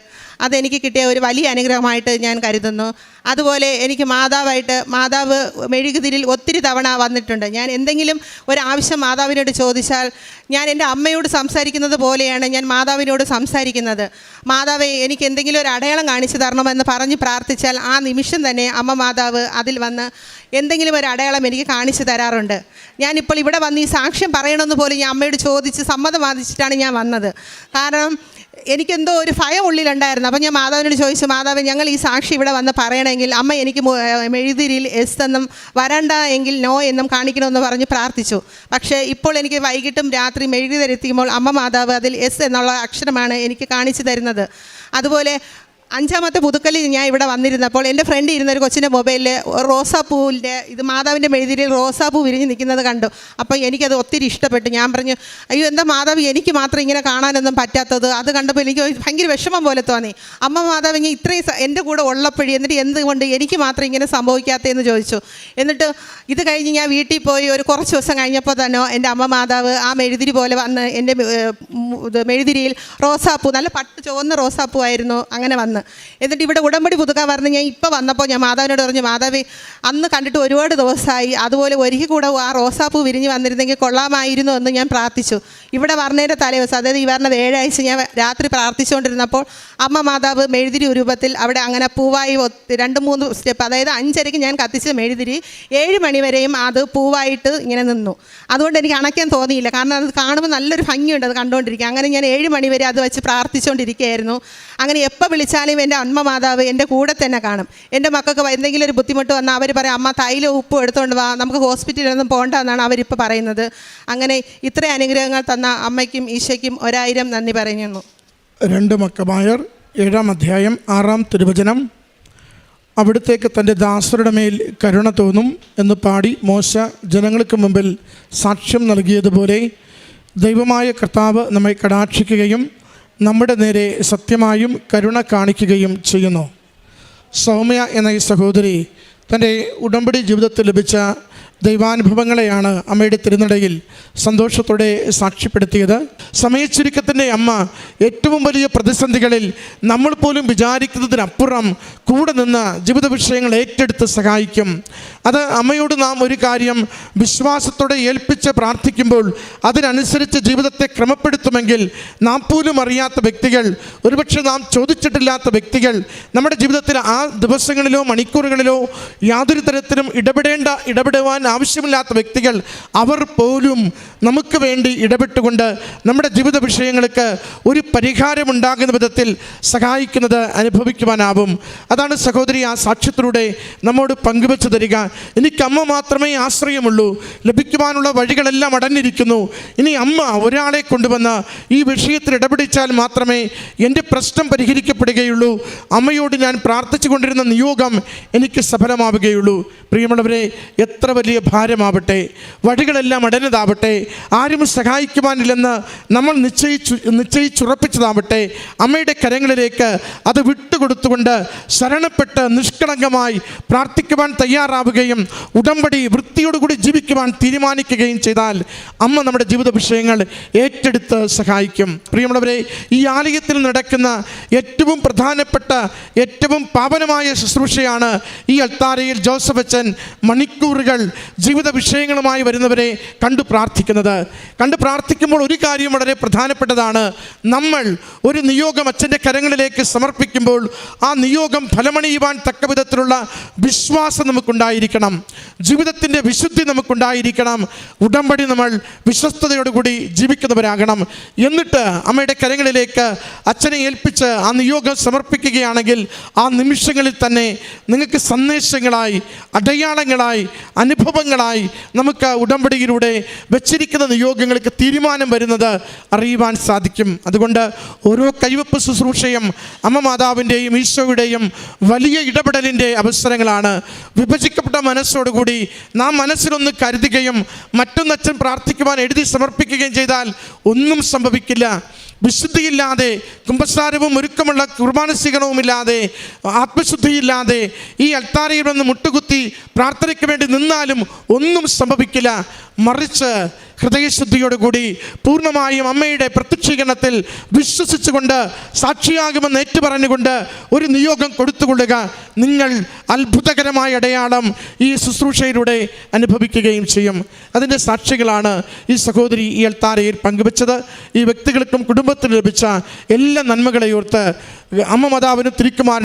Speaker 3: അതെനിക്ക് കിട്ടിയ ഒരു വലിയ അനുഗ്രഹമായിട്ട് ഞാൻ കരുതുന്നു. അതുപോലെ എനിക്ക് മാതാവായിട്ട് മാതാവ് മെഴുകുതിരിൽ ഒത്തിരി തവണ വന്നിട്ടുണ്ട്. ഞാൻ എന്തെങ്കിലും ഒരാവശ്യം മാതാവിനോട് ചോദിച്ചാൽ ഞാൻ എന്റെ അമ്മയോട് സംസാരിക്കുന്നത് പോലെയാണ് ഞാൻ മാതാവിനോട് സംസാരിക്കുന്നത്. മാതാവെ എനിക്ക് എന്തെങ്കിലും ഒരു അടയാളം കാണിച്ചു തരണമെന്ന് പറഞ്ഞ് പ്രാർത്ഥിച്ചാൽ ആ നിമിഷം തന്നെ അമ്മ മാതാവ് അതിൽ വന്ന് എന്തെങ്കിലും ഒരു അടയാളം എനിക്ക് കാണിച്ചു തരാറുണ്ട്. ഞാനിപ്പോൾ ഇവിടെ വന്ന് ഈ സാക്ഷ്യം പറയണമെന്ന് പോലും ഞാൻ അമ്മയോട് ചോദിച്ച് സമ്മതം വാദിച്ചിട്ടാണ് ഞാൻ വന്നത്. കാരണം എനിക്കെന്തോ ഒരു ഭയം ഉള്ളിലുണ്ടായിരുന്നു അപ്പം ഞാൻ മാതാവിനോട് ചോദിച്ചു മാതാവ് ഞങ്ങൾ ഈ സാക്ഷി ഇവിടെ വന്ന് പറയണമെങ്കിൽ അമ്മ എനിക്ക് മെഴുതിരിയിൽ എസ് എന്നും വരണ്ട എങ്കിൽ നോ എന്നും കാണിക്കണമെന്ന് പറഞ്ഞ് പ്രാർത്ഥിച്ചു. പക്ഷേ ഇപ്പോൾ എനിക്ക് വൈകിട്ടും രാത്രി എഴുതി തരുത്തിയുമ്പോൾ അമ്മ മാതാവ് അതിൽ എസ് എന്നുള്ള അക്ഷരമാണ് എനിക്ക് കാണിച്ചു തരുന്നത്. അതുപോലെ അഞ്ചാമത്തെ പുതുക്കലിൽ ഞാൻ ഇവിടെ വന്നിരുന്നപ്പോൾ എന്റെ ഫ്രണ്ട് ഇരുന്ന ഒരു കൊച്ചിന്റെ മൊബൈലിൽ റോസാപ്പൂവിന്റെ ഇത് മാതാവിന്റെ മെഴുതിരിയിൽ റോസാപ്പൂ വിരിഞ്ഞ് നിൽക്കുന്നത് കണ്ടു. അപ്പോൾ എനിക്കത് ഒത്തിരി ഇഷ്ടപ്പെട്ടു. ഞാൻ പറഞ്ഞു അയ്യോ എന്താ മാതാവ് എനിക്ക് മാത്രം ഇങ്ങനെ കാണാനൊന്നും പറ്റാത്തത്? അത് കണ്ടപ്പോൾ എനിക്ക് ഭയങ്കര വിഷമം പോലെ തോന്നി. അമ്മ മാതാവ് ഇങ്ങനെ ഇത്രയും എന്റെ കൂടെ ഉള്ളപ്പോഴേ എന്നിട്ട് എന്തുകൊണ്ട് എനിക്ക് മാത്രം ഇങ്ങനെ സംഭവിക്കാത്തതെന്ന് ചോദിച്ചു. എന്നിട്ട് ഇത് കഴിഞ്ഞ് ഞാൻ വീട്ടിൽ പോയി ഒരു കുറച്ച് ദിവസം കഴിഞ്ഞപ്പോൾ തന്നെ എന്റെ അമ്മ മാതാവ് ആ മെഴുതിരി പോലെ വന്ന് എന്റെ മെഴുതിരിയിൽ റോസാപ്പൂ നല്ല പട്ട് ചുവന്ന റോസാപ്പൂ ആയിരുന്നു അങ്ങനെ വന്ന്. എന്നിട്ട് ഇവിടെ ഉടമ്പടി പുതുക്കാൻ പറഞ്ഞ് ഞാൻ ഇപ്പോൾ വന്നപ്പോൾ ഞാൻ മാതാവിനോട് പറഞ്ഞു മാതാവി അന്ന് കണ്ടിട്ട് ഒരുപാട് ദിവസമായി അതുപോലെ ഒരിക്കൽ കൂടെ ആ റോസാപ്പൂ വിരിഞ്ഞ് വന്നിരുന്നെങ്കിൽ കൊള്ളാമായിരുന്നു എന്ന് ഞാൻ പ്രാർത്ഥിച്ചു. ഇവിടെ വർണേന്റെ തലേദിവസം അതായത് ഈ പറഞ്ഞ ഏഴാഴ്ച ഞാൻ രാത്രി പ്രാർത്ഥിച്ചുകൊണ്ടിരുന്നപ്പോൾ അമ്മ മാതാവ് മെഴുതിരി രൂപത്തിൽ അവിടെ അങ്ങനെ പൂവായി രണ്ട് മൂന്ന് സ്റ്റെപ്പ് അതായത് അഞ്ചരയ്ക്ക് ഞാൻ കത്തിച്ച മെഴുതിരി ഏഴ് മണിവരെയും അത് പൂവായിട്ട് ഇങ്ങനെ നിന്നു. അതുകൊണ്ട് എനിക്ക് അണയ്ക്കാൻ തോന്നിയില്ല. കാരണം അത് കാണുമ്പോൾ നല്ലൊരു ഭംഗിയുണ്ട് അത് കണ്ടുകൊണ്ടിരിക്കുക അങ്ങനെ ഞാൻ ഏഴ് മണിവരെ അത് വെച്ച് പ്രാർത്ഥിച്ചുകൊണ്ടിരിക്കുകയായിരുന്നു അങ്ങനെ എപ്പോൾ വിളിച്ചാലും എന്റെ അമ്മ മാതാവ് എന്റെ കൂടെ തന്നെ കാണും. എന്റെ മക്കൾക്ക് എന്തെങ്കിലും ഒരു ബുദ്ധിമുട്ട് വന്നാൽ അവർ പറയും അമ്മ തൈലം ഉപ്പും എടുത്തുകൊണ്ട് വാ നമുക്ക് ഹോസ്പിറ്റലിലൊന്നും പോകണ്ട എന്നാണ് അവരിപ്പോൾ പറയുന്നത്. അങ്ങനെ ഇത്ര അനുഗ്രഹങ്ങൾ തന്ന അമ്മയ്ക്കും ഈശയ്ക്കും ഒരായിരം നന്ദി പറയുന്നു.
Speaker 4: രണ്ട് മക്കമായർ ഏഴാം അധ്യായം ആറാം തിരുവചനം. അവിടുത്തേക്ക് തന്റെ ദാസരുടെ മേൽ കരുണ തോന്നും എന്ന് പാടി മോശ ജനങ്ങൾക്ക് മുമ്പിൽ സാക്ഷ്യം നൽകിയതുപോലെ ദൈവമായ കർത്താവ് നമ്മെ കടാക്ഷിക്കുകയും നമ്മുടെ നേരെ സത്യമായും കരുണ കാണിക്കുകയും ചെയ്യുന്നു. സൗമ്യ എന്ന ഈ സഹോദരി തന്റെ ഉടമ്പടി ജീവിതത്തിൽ ലഭിച്ച ദൈവാനുഭവങ്ങളെയാണ് അമ്മയുടെ തിരുനടയിൽ സന്തോഷത്തോടെ സാക്ഷ്യപ്പെടുത്തിയത്. സമയച്ചുരുക്കത്തിന്റെ അമ്മ ഏറ്റവും വലിയ പ്രതിസന്ധികളിൽ നമ്മൾ പോലും വിചാരിക്കുന്നതിനപ്പുറം കൂടെ നിന്ന് ജീവിത വിഷയങ്ങൾ ഏറ്റെടുത്ത് സഹായിക്കും. അത് അമ്മയോട് നാം ഒരു കാര്യം വിശ്വാസത്തോടെ ഏൽപ്പിച്ച് പ്രാർത്ഥിക്കുമ്പോൾ അതിനനുസരിച്ച് ജീവിതത്തെ ക്രമപ്പെടുത്തുമെങ്കിൽ നാം പോലും അറിയാത്ത വ്യക്തികൾ ഒരുപക്ഷെ നാം ചോദിച്ചിട്ടില്ലാത്ത വ്യക്തികൾ നമ്മുടെ ജീവിതത്തിൽ ആ ദിവസങ്ങളിലോ മണിക്കൂറുകളിലോ യാതൊരു തരത്തിലും ഇടപെടേണ്ട ഇടപെടുവാൻ ആവശ്യമില്ലാത്ത വ്യക്തികൾ അവർ പോലും നമുക്ക് വേണ്ടി ഇടപെട്ടുകൊണ്ട് നമ്മുടെ ജീവിത വിഷയങ്ങൾക്ക് ഒരു പരിഹാരമുണ്ടാകുന്ന വിധത്തിൽ സഹായിക്കുന്നത് അനുഭവിക്കുവാനാവും. അതാണ് സഹോദരി ആ സാക്ഷ്യത്തിലൂടെ നമ്മോട് പങ്കുവെച്ചു തരിക. എനിക്ക് അമ്മ മാത്രമേ ആശ്രയമുള്ളൂ. ലഭിക്കുവാനുള്ള വഴികളെല്ലാം അടഞ്ഞിരിക്കുന്നു. ഇനി അമ്മ ഒരാളെ കൊണ്ടുവന്ന് ഈ വിഷയത്തിൽ ഇടപെടിച്ചാൽ മാത്രമേ എന്റെ പ്രശ്നം പരിഹരിക്കപ്പെടുകയുള്ളൂ. അമ്മയോട് ഞാൻ പ്രാർത്ഥിച്ചു കൊണ്ടിരുന്ന നിയോഗം എനിക്ക് സഫലമാവുകയുള്ളൂ. പ്രിയമുള്ളവരെ എത്ര വലിയ ഭാരമാവട്ടെ. വഴികളെല്ലാം അടഞ്ഞതാവട്ടെ. ആരും സഹായിക്കുവാനില്ലെന്ന് നമ്മൾ നിശ്ചയിച്ചു നിശ്ചയിച്ചുറപ്പിച്ചതാവട്ടെ. അമ്മയുടെ കരങ്ങളിലേക്ക് അത് വിട്ടുകൊടുത്തുകൊണ്ട് ശരണപ്പെട്ട് നിഷ്കളങ്കമായി പ്രാർത്ഥിക്കുവാൻ തയ്യാറാവുകയും ഉടമ്പടി വൃത്തിയോടുകൂടി ജീവിക്കുവാൻ തീരുമാനിക്കുകയും ചെയ്താൽ അമ്മ നമ്മുടെ ജീവിത വിഷയങ്ങൾ ഏറ്റെടുത്ത് സഹായിക്കും. പ്രിയമുള്ളവരെ ഈ ആലയത്തിൽ നടക്കുന്ന ഏറ്റവും പ്രധാനപ്പെട്ട ഏറ്റവും പാവനമായ ശുശ്രൂഷയാണ് ഈ അൽത്താരയിൽ ജോസഫ് അച്ഛൻ മണിക്കൂറുകൾ ജീവിത വിഷയങ്ങളുമായി വരുന്നവരെ കണ്ടു പ്രാർത്ഥിക്കുന്നത്. കണ്ടു പ്രാർത്ഥിക്കുമ്പോൾ ഒരു കാര്യം വളരെ പ്രധാനപ്പെട്ടതാണ്. നമ്മൾ ഒരു നിയോഗം അച്ഛന്റെ കരങ്ങളിലേക്ക് സമർപ്പിക്കുമ്പോൾ ആ നിയോഗം ഫലമണിയുവാൻ തക്ക വിധത്തിലുള്ള വിശ്വാസം നമുക്കുണ്ടായിരിക്കണം ജീവിതത്തിന്റെ വിശുദ്ധി നമുക്കുണ്ടായിരിക്കണം. ഉടമ്പടി നമ്മൾ വിശ്വസ്തയോടുകൂടി ജീവിക്കുന്നവരാകണം. എന്നിട്ട് അമ്മയുടെ കരങ്ങളിലേക്ക് അച്ഛനെ ഏൽപ്പിച്ച് ആ നിയോഗം സമർപ്പിക്കുകയാണെങ്കിൽ ആ നിമിഷങ്ങളിൽ തന്നെ നിങ്ങൾക്ക് സന്ദേശങ്ങളായി അടയാളങ്ങളായി അനുഭവങ്ങളായി നമുക്ക് ഉടമ്പടിയിലൂടെ വെച്ചിരിക്കുന്ന നിയോഗങ്ങൾക്ക് തീരുമാനം വരുന്നത് അറിയുവാൻ സാധിക്കും. അതുകൊണ്ട് ഓരോ കൈവപ്പ് ശുശ്രൂഷയും അമ്മ മാതാവിന്റെയും ഈശോയുടെയും വലിയ ഇടപെടലിന്റെ അവസരങ്ങളാണ് വിഭജിക്കപ്പെട്ട മനസ്സോടുകൂടി നാം മനസ്സിലൊന്ന് കരുതുകയും മറ്റൊന്നച്ഛൻ പ്രാർത്ഥിക്കുവാൻ എഴുതി സമർപ്പിക്കുകയും ചെയ്താൽ ഒന്നും സംഭവിക്കില്ല. വിശുദ്ധിയില്ലാതെ കുംഭസാരവും ഒരുക്കമുള്ള കുർബാന സ്വീകരണവുമില്ലാതെ ആത്മശുദ്ധിയില്ലാതെ ഈ അൽത്താരയിൽ വന്ന് മുട്ടുകുത്തി പ്രാർത്ഥനയ്ക്ക് വേണ്ടി നിന്നാലും ഒന്നും സംഭവിക്കില്ല. മറിച്ച് ഹൃദയശുദ്ധിയോടുകൂടി പൂർണമായും അമ്മയുടെ പ്രത്യക്ഷീകരണത്തിൽ വിശ്വസിച്ചുകൊണ്ട് സാക്ഷിയാകുമെന്ന് ഏറ്റുപറഞ്ഞുകൊണ്ട് ഒരു നിയോഗം കൊടുത്തുകൊള്ളുക നിങ്ങൾ അത്ഭുതകരമായ അടയാളം ഈ ശുശ്രൂഷയിലൂടെ അനുഭവിക്കുകയും ചെയ്യും. അതിന്റെ സാക്ഷികളാണ് ഈ സഹോദരി ഈ അൽത്താരയിൽ പങ്കുവച്ചത്. ഈ വ്യക്തികൾക്കും കുടുംബത്തിനും ലഭിച്ച എല്ലാ നന്മകളെയോർത്ത് അമ്മ മാതാവിനും തിരിക്കുമാരൻ